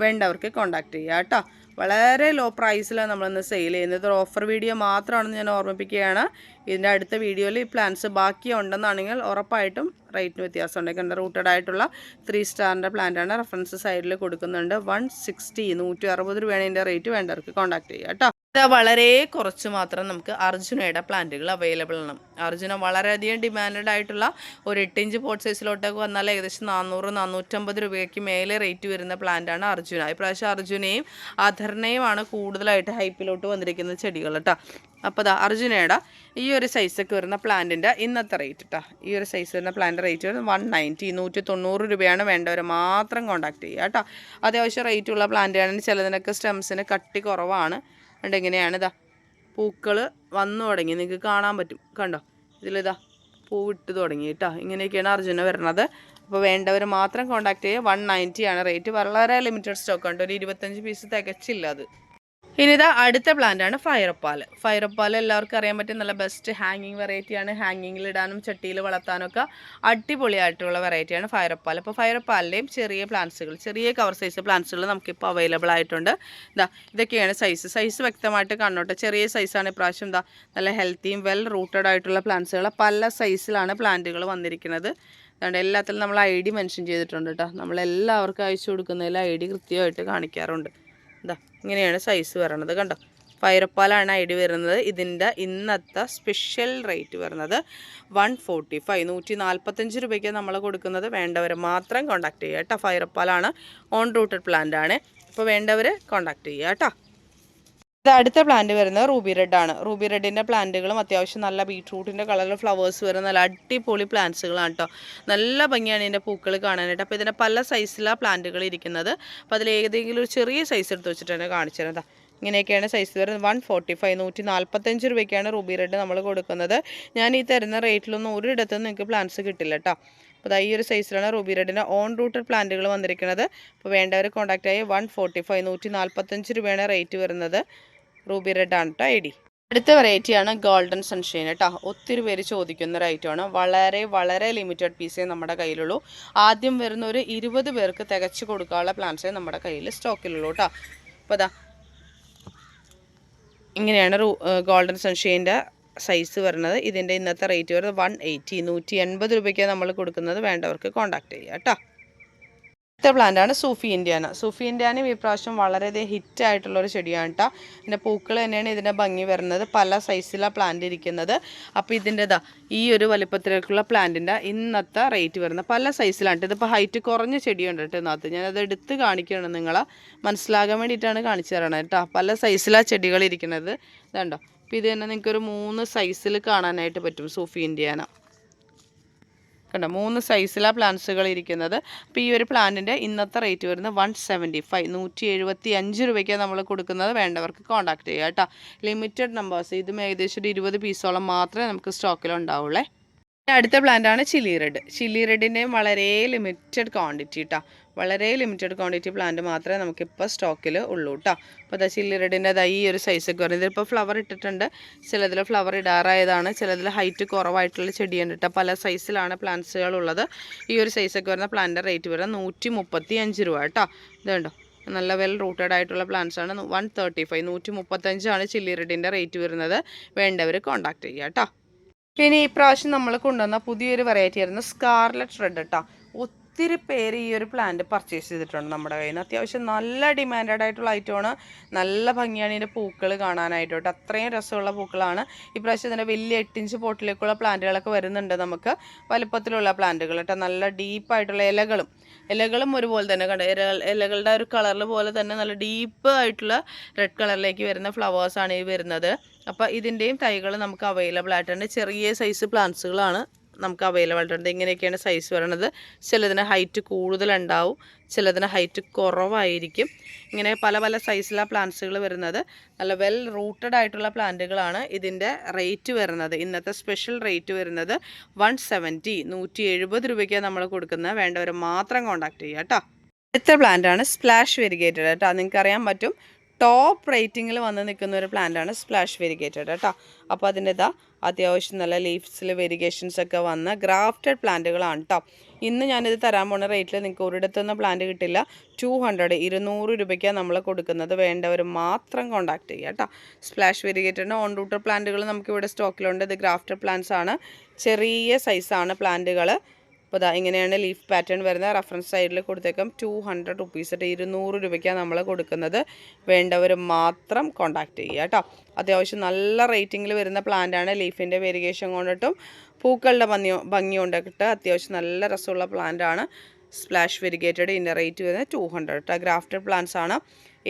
വേണ്ടവർക്ക് കോൺടാക്റ്റ് ചെയ്യുക കേട്ടോ വളരെ ലോ പ്രൈസിലാണ് നമ്മളിന്ന് സെയിൽ ചെയ്യുന്നത്. ഓഫർ വീഡിയോ മാത്രമാണെന്ന് ഞാൻ ഓർമ്മിപ്പിക്കുകയാണ്. ഇതിന്റെ അടുത്ത വീഡിയോയിൽ ഈ പ്ലാന്റ്സ് ബാക്കി ഉണ്ടെന്നാണെങ്കിൽ ഉറപ്പായിട്ടും റേറ്റിന് വ്യത്യാസം ഉണ്ട് കണ്ട? റൂട്ടഡ് ആയിട്ടുള്ള ത്രീ സ്റ്റാറിന്റെ പ്ലാന്റാണ് റെഫറൻസ് സൈഡിൽ കൊടുക്കുന്നുണ്ട്. വൺ സിക്സ്റ്റി നൂറ്റി അറുപത് രൂപയാണ് ഇതിന്റെ റേറ്റ് വേണ്ടവർക്ക് കോൺടാക്ട് ചെയ്യുക കേട്ടോ. വളരെ കുറച്ച് മാത്രം നമുക്ക് അർജുനയുടെ പ്ലാന്റുകൾ അവൈലബിൾ ആണ്. അർജുന വളരെയധികം ഡിമാൻഡഡ് ആയിട്ടുള്ള ഒരു എട്ട് ഇഞ്ച് പോട്ട് സൈസിലോട്ടൊക്കെ വന്നാൽ ഏകദേശം നാനൂറ് നാനൂറ്റമ്പത് രൂപയ്ക്ക് മേലെ റേറ്റ് വരുന്ന പ്ലാന്റാണ് അർജുന. ഇപ്രാവശ്യം അർജുനയും അധർണയുമാണ് കൂടുതലായിട്ട് ഹൈപ്പിലോട്ട് വന്നിരിക്കുന്ന ചെടികൾ കേട്ടോ. അപ്പോൾ ദാ അർജുനയുടെ ഈ ഒരു സൈസൊക്കെ വരുന്ന പ്ലാന്റിന്റെ ഇന്നത്തെ റേറ്റ് കേട്ടോ ഈ ഒരു സൈസ് വരുന്ന പ്ലാന്റ് റേറ്റ് വരുന്നത് വൺ നയന്റി നൂറ്റി തൊണ്ണൂറ് രൂപയാണ് വേണ്ടവർ മാത്രം കോൺടാക്ട് ചെയ്യുക കേട്ടോ. അത്യാവശ്യം റേറ്റ് ഉള്ള പ്ലാന്റാണെങ്കിൽ ചിലതിനൊക്കെ സ്റ്റെംസിന് കട്ടി കുറവാണ്. അതുകൊണ്ട് എങ്ങനെയാണ് ഇതാ പൂക്കൾ വന്നു തുടങ്ങി. നിങ്ങൾക്ക് കാണാൻ പറ്റും. കണ്ടോ? ഇതിലിതാ പൂവിട്ട് തുടങ്ങി കേട്ടോ. ഇങ്ങനെയൊക്കെയാണ് അർജുന വരുന്നത്. അപ്പോൾ വേണ്ടവർ മാത്രം കോൺടാക്ട് ചെയ്യുക. വൺ നയന്റിയാണ് റേറ്റ് വളരെ ലിമിറ്റഡ് സ്റ്റോക്ക് ഉണ്ട് ഒരു ഇരുപത്തഞ്ച് പീസ് തികച്ചില്ല അത്. ഇനി ഇതാ അടുത്ത പ്ലാന്റ് ആണ് ഫയറപ്പാൽ ഫയറപ്പാൽ എല്ലാവർക്കും അറിയാൻ പറ്റും നല്ല ബെസ്റ്റ് ഹാങ്ങിങ് വെറൈറ്റിയാണ് ഹാങ്ങിങ്ങിൽ ഇടാനും ചട്ടിയിൽ വളർത്താനും ഒക്കെ അടിപൊളിയായിട്ടുള്ള വെറൈറ്റിയാണ് ഫയറപ്പാൽ അപ്പോൾ ഫയറപ്പാലിന്റെയും ചെറിയ പ്ലാന്റ്സുകൾ ചെറിയ കവർ സൈസ് പ്ലാന്റ്സുകൾ നമുക്കിപ്പോൾ അവൈലബിൾ ആയിട്ടുണ്ട്. ഇതാ ഇതൊക്കെയാണ് സൈസ് സൈസ് വ്യക്തമായിട്ട് കാണോട്ടെ ചെറിയ സൈസാണ് ഇപ്രാവശ്യം ഇതാ നല്ല ഹെൽത്തിയും വെൽ റൂട്ടഡ് ആയിട്ടുള്ള പ്ലാന്റ്സുകൾ പല സൈസിലാണ് പ്ലാന്റുകൾ വന്നിരിക്കുന്നത്. അതുകൊണ്ട് എല്ലാത്തിലും നമ്മൾ ഐ ഡി മെൻഷൻ ചെയ്തിട്ടുണ്ട് കേട്ടോ നമ്മളെല്ലാവർക്കും അയച്ചു കൊടുക്കുന്നതിൽ ഐ ഡി കൃത്യമായിട്ട് കാണിക്കാറുണ്ട്. ഇതാ ഇങ്ങനെയാണ് സൈസ് വരണത് കണ്ടോ? പൈറപ്പാലാണ് ഐ ഡി വരുന്നത്. ഇതിന്റെ ഇന്നത്തെ സ്പെഷ്യൽ റേറ്റ് വരുന്നത് വൺ ഫോർട്ടി ഫൈവ് നൂറ്റി നാൽപ്പത്തഞ്ച് രൂപയ്ക്ക് നമ്മൾ കൊടുക്കുന്നത്. വേണ്ടവർ മാത്രം കോൺടാക്ട് ചെയ്യുക കേട്ടോ. ഫൈറപ്പാലാണ് ഓൺ റൂട്ടഡ് പ്ലാന്റ് ആണ്. അപ്പോൾ വേണ്ടവർ കോൺടാക്ട് ചെയ്യുക കേട്ടോ. ഇത് അടുത്ത പ്ലാന്റ് വരുന്നത് റൂബി റെഡ് ആണ്. റൂബി റെഡിന്റെ പ്ലാന്റുകളും അത്യാവശ്യം നല്ല ബീട്രൂട്ടിന്റെ കളറിൽ ഫ്ലവേഴ്സ് വരുന്ന നല്ല അടിപൊളി പ്ലാന്റ്സുകളാണ് കേട്ടോ നല്ല ഭംഗിയാണ് ഇതിന്റെ പൂക്കൾ കാണാനായിട്ട്. അപ്പോൾ ഇതിന്റെ പല സൈസിലാണ് പ്ലാന്റുകൾ ഇരിക്കുന്നത്. അപ്പോൾ അതിൽ ഏതെങ്കിലും ഒരു ചെറിയ സൈസ് എടുത്ത് വെച്ചിട്ടാണ് കാണിച്ചു തരുന്നത് ഇങ്ങനെയൊക്കെയാണ് സൈസ് വരുന്നത്. വൺ ഫോർട്ടി ഫൈവ് നൂറ്റി നാൽപ്പത്തഞ്ച് രൂപയ്ക്കാണ് റൂബി റെഡ് നമ്മൾ കൊടുക്കുന്നത്. ഞാൻ ഈ തരുന്ന റേറ്റിലൊന്നും ഒരിടത്തും നിങ്ങൾക്ക് പ്ലാന്റ്സ് കിട്ടില്ല കേട്ടോ അപ്പോൾ ഈ ഒരു സൈസിലാണ് റൂബി റെഡിന്റെ ഓൺ റൂട്ടഡ് പ്ലാന്റുകൾ വന്നിരിക്കുന്നത്. അപ്പോൾ വേണ്ടവർ കോൺടാക്റ്റ് ആയി. വൺ ഫോർട്ടി ഫൈവ് നൂറ്റി നാൽപ്പത്തഞ്ച് രൂപയാണ് റേറ്റ് വരുന്നത്. റൂബി റെഡ് ആണ് കേട്ടോ ഐ അടുത്ത വെറൈറ്റിയാണ് ഗോൾഡൻ സൺഷൈൻ കേട്ടോ ഒത്തിരി പേര് ചോദിക്കുന്ന ഒരു ഐറ്റമാണ് വളരെ വളരെ ലിമിറ്റഡ് പീസേ നമ്മുടെ കയ്യിലുള്ളൂ. ആദ്യം വരുന്ന ഒരു ഇരുപത് പേർക്ക് തികച്ച് കൊടുക്കാനുള്ള പ്ലാൻസേ നമ്മുടെ കയ്യിൽ സ്റ്റോക്കിലുള്ളൂ കേട്ടോ അപ്പോൾ അതാ ഇങ്ങനെയാണ് ഗോൾഡൻ സൺഷൈന്റെ സൈസ് വരുന്നത്. ഇതിന്റെ ഇന്നത്തെ റേറ്റ് വരുന്നത് വൺ എയ്റ്റി നൂറ്റി എൺപത് രൂപയ്ക്കാണ് നമ്മൾ കൊടുക്കുന്നത്. വേണ്ടവർക്ക് കോൺടാക്ട് ചെയ്യുക കേട്ടോ അടുത്ത പ്ലാന്റാണ് സൂഫി ഇന്ത്യാന സൂഫി ഇന്ത്യാനും ഈ പ്രാവശ്യം വളരെയധികം ഹിറ്റ് ആയിട്ടുള്ള ഒരു ചെടിയാണ് കേട്ടോ ഇതിന്റെ പൂക്കൾ തന്നെയാണ് ഇതിന്റെ ഭംഗി വരുന്നത്. പല സൈസിലാണ് പ്ലാന്റ് ഇരിക്കുന്നത്. അപ്പോൾ ഇതിന്റെ ഇതാ ഈ ഒരു വലിപ്പത്തിലേക്കുള്ള പ്ലാന്റിന്റെ ഇന്നത്തെ റേറ്റ് വരുന്നത്. പല സൈസിലാണ് കേട്ടോ ഇതിപ്പോൾ ഹൈറ്റ് കുറഞ്ഞ ചെടിയുണ്ട് കേട്ടോ ഇതിനകത്ത്. ഞാനത് എടുത്ത് കാണിക്കുകയാണ് നിങ്ങളെ. മനസ്സിലാകാൻ വേണ്ടിയിട്ടാണ് കാണിച്ചു തരണം കേട്ടോ പല സൈസിലാണ് ചെടികൾ ഇരിക്കുന്നത്. ഇതുണ്ടോ. അപ്പോൾ ഇത് തന്നെ നിങ്ങൾക്കൊരു മൂന്ന് സൈസിൽ കാണാനായിട്ട് പറ്റും സൂഫി ഇന്ത്യാന കണ്ടോ മൂന്ന് സൈസിലാണ് പ്ലാന്റ്സുകൾ ഇരിക്കുന്നത്. അപ്പോൾ ഈ ഒരു പ്ലാന്റിന്റെ ഇന്നത്തെ റേറ്റ് വരുന്നത് വൺ സെവന്റി ഫൈവ് നൂറ്റി എഴുപത്തി അഞ്ച് രൂപയ്ക്കാണ് നമ്മൾ കൊടുക്കുന്നത്. വേണ്ടവർക്ക് കോൺടാക്ട് ചെയ്യുക കേട്ടോ. ലിമിറ്റഡ് നമ്പേഴ്സ് ഇതും ഏകദേശം ഒരു ഇരുപത് പീസോളം മാത്രമേ നമുക്ക് സ്റ്റോക്കിൽ ഉണ്ടാവുള്ളേ. അടുത്ത ആണ് ചില്ലി റെഡ് ചില്ലി റെഡിന്റെയും വളരെ ലിമിറ്റഡ് ക്വാണ്ടിറ്റി കേട്ടോ വളരെ ലിമിറ്റഡ് ക്വാണ്ടിറ്റി പ്ലാന്റ് മാത്രമേ നമുക്കിപ്പോൾ സ്റ്റോക്കിൽ ഉള്ളൂ കേട്ടോ അപ്പോൾ അതാ ചില്ലി റെഡിന്റെ ഈ ഒരു സൈസൊക്കെ പറഞ്ഞത് ഇതിപ്പോൾ ഫ്ലവർ ഇട്ടിട്ടുണ്ട്. ചിലതിൽ ഫ്ലവർ ഇടാറായതാണ്. ചിലതിൽ ഹൈറ്റ് കുറവായിട്ടുള്ള ചെടിയുണ്ട് കേട്ടോ പല സൈസിലാണ് പ്ലാന്റ്സുകൾ ഉള്ളത്. ഈ ഒരു സൈസൊക്കെ വരുന്ന പ്ലാന്റിന്റെ റേറ്റ് വരുന്നത് നൂറ്റി മുപ്പത്തി അഞ്ച് രൂപ കേട്ടോ ഇതുണ്ടോ നല്ല വെൽ റൂട്ടഡ് ആയിട്ടുള്ള പ്ലാന്റ്സ് ആണ്. വൺ തേർട്ടി ഫൈവ് നൂറ്റി മുപ്പത്തഞ്ചാണ് ചില്ലി റെഡിന്റെ റേറ്റ് വരുന്നത്. വേണ്ടവർ കോൺടാക്ട് ചെയ്യുക കേട്ടോ ഇനി ഈ പ്രാവശ്യം നമ്മൾ കൊണ്ടുവന്ന പുതിയൊരു വെറൈറ്റി ആയിരുന്നു സ്കാർലറ്റ് റെഡ് കേട്ടോ ഒത്തിരി പേര് ഈ ഒരു പ്ലാന്റ് പർച്ചേസ് ചെയ്തിട്ടുണ്ട് നമ്മുടെ കയ്യിൽ നിന്ന് അത്യാവശ്യം നല്ല ഡിമാൻഡഡ് ആയിട്ടുള്ള ഐറ്റമാണ് നല്ല ഭംഗിയാണ് ഇതിന്റെ പൂക്കൾ കാണാനായിട്ട് കേട്ടോ. അത്രയും രസമുള്ള പൂക്കളാണ്. ഇപ്രാവശ്യം ഇതിന്റെ വലിയ എട്ടിഞ്ച് പോട്ടിലേക്കുള്ള പ്ലാന്റുകളൊക്കെ വരുന്നുണ്ട് നമുക്ക്. വലുപ്പത്തിലുള്ള പ്ലാന്റുകൾ കേട്ടോ. നല്ല ഡീപ്പായിട്ടുള്ള ഇലകളും. ഇലകളും ഒരുപോലെ തന്നെ കണ്ട? ഇല ഇലകളുടെ ഒരു കളറിൽ പോലെ തന്നെ നല്ല ഡീപ്പ് ആയിട്ടുള്ള റെഡ് കളറിലേക്ക് വരുന്ന ഫ്ലവേഴ്സാണ് ഈ വരുന്നത്. അപ്പോൾ ഇതിന്റെയും തൈകൾ നമുക്ക് അവൈലബിൾ ആയിട്ടുണ്ട്. ചെറിയ സൈസ് പ്ലാന്റ്സുകളാണ് നമുക്ക് അവൈലബിൾ ആയിട്ടുണ്ട് ഇങ്ങനെയൊക്കെയാണ് സൈസ് വരണത് ചിലതിന് ഹൈറ്റ് കൂടുതലുണ്ടാവും ചിലതിന് ഹൈറ്റ് കുറവായിരിക്കും. ഇങ്ങനെ പല പല സൈസിലാണ് പ്ലാന്റ്സുകൾ വരുന്നത്. നല്ല വെൽ റൂട്ടഡ് ആയിട്ടുള്ള പ്ലാന്റുകളാണ് ഇതിന്റെ റേറ്റ് വരുന്നത്. ഇന്നത്തെ സ്പെഷ്യൽ റേറ്റ് വരുന്നത് വൺ സെവന്റി നൂറ്റി എഴുപത് രൂപയ്ക്കാണ് നമ്മൾ കൊടുക്കുന്നത് വേണ്ടവർ മാത്രം കോൺടാക്ട് ചെയ്യുക കേട്ടോ. അടുത്ത പ്ലാന്റാണ് സ്പ്ലാഷ് വെരിഗേറ്റഡ് കേട്ടോ. നിങ്ങൾക്ക് അറിയാൻ പറ്റും ടോപ്പ് റേറ്റിങ്ങിൽ വന്ന് നിൽക്കുന്ന ഒരു പ്ലാന്റാണ് സ്പ്ലാഷ് വെരിഗേറ്റഡ് കേട്ടോ. അപ്പോൾ അതിന്റെ ഇതാ അത്യാവശ്യം നല്ല ലീഫ്സിൽ വെരിഗേഷൻസ് ഒക്കെ വന്ന ഗ്രാഫ്റ്റഡ് പ്ലാന്റുകളാണ് കേട്ടോ ഇന്ന് ഞാനിത് തരാൻ പോണ റേറ്റിൽ നിങ്ങൾക്ക് ഒരിടത്തുനിന്ന് പ്ലാന്റ് കിട്ടില്ല. ടു ഹൺഡ്രഡ് ഇരുന്നൂറ് രൂപയ്ക്കാണ് നമ്മൾ കൊടുക്കുന്നത്. വേണ്ടവർ മാത്രം കോൺടാക്ട് ചെയ്യുക കേട്ടോ സ്പ്ലാഷ് വെരിഗേറ്റഡിന്റെ ഓൺ റൂട്ടർ പ്ലാന്റുകൾ നമുക്കിവിടെ സ്റ്റോക്കിലുണ്ട് ഇത് ഗ്രാഫ്റ്റഡ് പ്ലാന്റ്സ് ആണ്. ചെറിയ സൈസാണ് പ്ലാന്റുകൾ അപ്പോൾ ഇതാ ഇങ്ങനെയാണ് ലീഫ് പാറ്റേൺ വരുന്നത്. റഫറൻസ് സൈഡിൽ കൊടുത്തേക്കും. ടു ഹൺഡ്രഡ് റുപ്പീസ് ഇരുന്നൂറ് രൂപയ്ക്കാണ് നമ്മൾ കൊടുക്കുന്നത്. വേണ്ടവർ മാത്രം കോൺടാക്റ്റ് ചെയ്യുക കേട്ടോ. അത്യാവശ്യം നല്ല റേറ്റിങ്ങിൽ വരുന്ന പ്ലാന്റാണ് ലീഫിന്റെ വെരിഗേഷൻ കൊണ്ടിട്ടും പൂക്കളുടെ ഭംഗി ഭംഗി കൊണ്ടിട്ട് അത്യാവശ്യം നല്ല രസമുള്ള പ്ലാന്റാണ് സ്പ്ലാഷ് വെരിഗേറ്റഡ് ഇതിന്റെ റേറ്റ് വരുന്നത് ടു ഹൺഡ്രഡ് കേട്ടോ ഗ്രാഫ്റ്റഡ് പ്ലാന്റ്സ് ആണ്.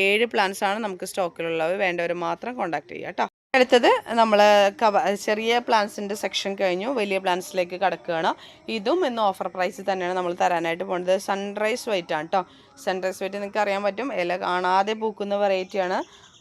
ഏഴ് പ്ലാന്റ്സ് ആണ് നമുക്ക് സ്റ്റോക്കിലുള്ളവർ വേണ്ടവർ മാത്രം കോൺടാക്റ്റ് ചെയ്യുക കേട്ടോ. അടുത്തത് നമ്മൾ കവ ചെറിയ പ്ലാന്റ്സിന്റെ സെക്ഷൻ കഴിഞ്ഞു. വലിയ പ്ലാന്റ്സിലേക്ക് കടക്കുകയാണ്. ഇതും ഇന്ന് ഓഫർ പ്രൈസിൽ തന്നെയാണ് നമ്മൾ തരാനായിട്ട് പോകുന്നത് സൺറൈസ് വൈറ്റ് ആണ് കേട്ടോ സൺറൈസ് വൈറ്റ് നിങ്ങൾക്ക് അറിയാൻ പറ്റും. ഇല കാണാതെ പൂക്കുന്ന വെറൈറ്റിയാണ്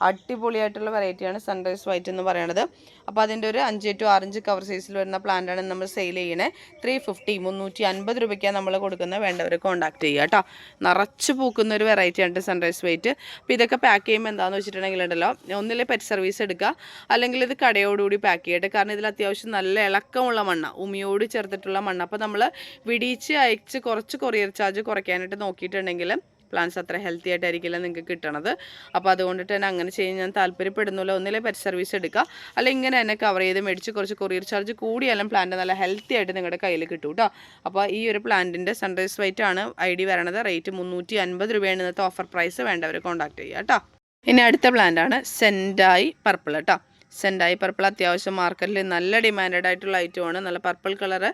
അടിപൊളിയായിട്ടുള്ള വെറൈറ്റിയാണ് സൺറൈസ് വൈറ്റ് എന്ന് പറയുന്നത് അപ്പോൾ അതിന്റെ ഒരു അഞ്ച് ടു ആറഞ്ച് കവർ സൈസിൽ വരുന്ന പ്ലാന്റാണ് നമ്മൾ സെയിൽ ചെയ്യണേ. ത്രീ ഫിഫ്റ്റി മുന്നൂറ്റി അൻപത് രൂപയ്ക്കാണ് നമ്മൾ കൊടുക്കുന്നത് വേണ്ടവരെ കോൺടാക്ട് ചെയ്യുക കേട്ടോ. നിറച്ച് പൂക്കുന്ന ഒരു വെറൈറ്റിയാണ് സൺറൈസ് വൈറ്റ് അപ്പോൾ ഇതൊക്കെ പാക്ക് ചെയ്യുമ്പോൾ എന്താണെന്ന് വെച്ചിട്ടുണ്ടെങ്കിൽ ഉണ്ടല്ലോ ഒന്നിലെ പെറ്റ് സർവീസ് എടുക്കുക. അല്ലെങ്കിൽ ഇത് കടയോടുകൂടി പാക്ക് ചെയ്യട്ടെ കാരണം ഇതിൽ അത്യാവശ്യം നല്ല ഇളക്കമുള്ള മണ്ണ ഉമിയോട് ചേർത്തിട്ടുള്ള മണ്ണ്. അപ്പോൾ നമ്മൾ വിടിയിച്ച് അയച്ച് കുറച്ച് കൊറിയർ ചാർജ് കുറയ്ക്കാനായിട്ട് നോക്കിയിട്ടുണ്ടെങ്കിൽ പ്ലാന്റ്സ് അത്ര ഹെൽത്തി ആയിട്ടായിരിക്കില്ല നിങ്ങൾക്ക് കിട്ടണത്. അപ്പോൾ അതുകൊണ്ടിട്ട് തന്നെ അങ്ങനെ ചെയ്യാൻ ഞാൻ താല്പര്യപ്പെടുന്നില്ല. ഒന്നിലെ പെറ്റ് സർവീസ് എടുക്കുക അല്ലെ ഇങ്ങനെ തന്നെ കവർ ചെയ്ത് മേടിച്ച് കുറച്ച് കൊറിയർ ചാർജ് കൂടിയാലും പ്ലാന്റ് നല്ല ഹെൽത്തി ആയിട്ട് നിങ്ങളുടെ കയ്യിൽ കിട്ടും കേട്ടോ അപ്പോൾ ഈ ഒരു പ്ലാന്റിന്റെ സൺറൈസ് വൈറ്റ് ആണ് ഐ ഡി വരണത്. റേറ്റ് മുന്നൂറ്റി അൻപത് രൂപയാണ് ഇന്നത്തെ ഓഫർ പ്രൈസ് വേണ്ടവർ കോൺടാക്ട് ചെയ്യുക കേട്ടോ ഇനി അടുത്ത പ്ലാന്റാണ് സെൻഡായി പർപ്പിൾ കേട്ടോ സെൻഡായി. പർപ്പിൾ അത്യാവശ്യം മാർക്കറ്റിൽ നല്ല ഡിമാൻഡഡ് ആയിട്ടുള്ള ഐറ്റമാണ് നല്ല പർപ്പിൾ കളറ്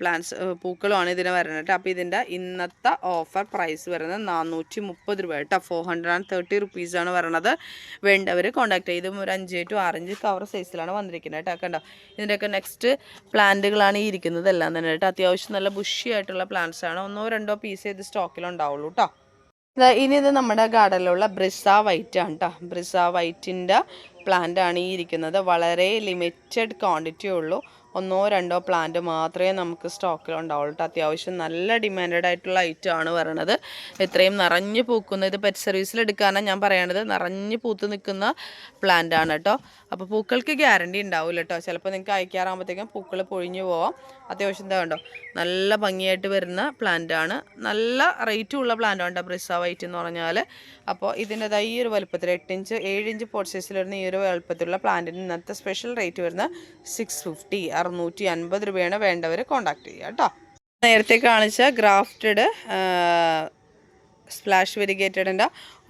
പ്ലാന്റ്സ് പൂക്കളുമാണ് ഇതിന് വരുന്നത് അപ്പോൾ ഇതിന്റെ ഇന്നത്തെ ഓഫർ പ്രൈസ് വരുന്നത് നാനൂറ്റി മുപ്പത് രൂപ കേട്ടോ. ഫോർ ഹൺഡ്രഡ് ആൻഡ് തേർട്ടി റുപ്പീസാണ് വരുന്നത് വേണ്ടവർ കോൺടാക്ട് ചെയ്തും ഒരു അഞ്ച് ടു ആറഞ്ച് കവർ സൈസിലാണ് വന്നിരിക്കുന്നത് കേട്ടോ. കണ്ടോ? ഇതിന്റെയൊക്കെ നെക്സ്റ്റ് പ്ലാന്റുകളാണ് ഈ ഇരിക്കുന്നത്. എല്ലാം തന്നെ കേട്ടോ. അത്യാവശ്യം നല്ല ബുഷി ആയിട്ടുള്ള പ്ലാന്റ്സ് ആണ്. ഒന്നോ രണ്ടോ പീസ് ഇത് സ്റ്റോക്കിലുണ്ടാവുള്ളൂ കേട്ടോ. ഇനി ഇത് നമ്മുടെ ഗാർഡനിലുള്ള ബ്രിസ വൈറ്റ് ആണ് കേട്ടോ ബ്രിസ വൈറ്റിന്റെ പ്ലാന്റ് ആണ് ഈ ഇരിക്കുന്നത്. വളരെ ലിമിറ്റഡ് ക്വാണ്ടിറ്റി ഉള്ളൂ. ഒന്നോ രണ്ടോ പ്ലാന്റ് മാത്രമേ നമുക്ക് സ്റ്റോക്കിൽ ഉണ്ടാവുള്ളൂ കേട്ടോ അത്യാവശ്യം നല്ല ഡിമാൻഡഡ് ആയിട്ടുള്ള ഐറ്റം ആണ് പറയണത് ഇത്രയും നിറഞ്ഞു പൂക്കുന്ന ഇത് പെറ്റ് സർവീസിൽ എടുക്കാനാണ് ഞാൻ പറയണത്. നിറഞ്ഞു പൂത്ത് നിൽക്കുന്ന പ്ലാന്റ് ആണ് കേട്ടോ അപ്പോൾ പൂക്കൾക്ക് ഗ്യാരണ്ടി ഉണ്ടാവില്ല കേട്ടോ ചിലപ്പോൾ നിങ്ങൾക്ക് അയക്കാറാകുമ്പോഴത്തേക്കും പൂക്കൾ പൊഴിഞ്ഞു പോവാം. അത്യാവശ്യം എന്താ കണ്ടോ? നല്ല ഭംഗിയായിട്ട് വരുന്ന പ്ലാന്റ് ആണ്. നല്ല റേറ്റും ഉള്ള പ്ലാന്റ് ആണ് ബ്രിസ വൈറ്റ് എന്ന് പറഞ്ഞാൽ അപ്പോൾ ഇതിന്റെതായി ഈ ഒരു വലുപ്പത്തിൽ എട്ട് ഇഞ്ച് ഏഴ് ഇഞ്ച് പോർച്ചേസിൽ വരുന്ന ഈ ഒരു വലുപ്പത്തിലുള്ള പ്ലാന്റിന് ഇന്നത്തെ സ്പെഷ്യൽ റേറ്റ് വരുന്ന സിക്സ് ഫിഫ്റ്റി അറുന്നൂറ്റി അൻപത് രൂപയാണ് വേണ്ടവർ കോൺടാക്ട് ചെയ്യുക കേട്ടോ നേരത്തെ കാണിച്ച ഗ്രാഫ്റ്റഡ് സ്പ്ലാഷ് വെരിഗേറ്റഡിന്റെ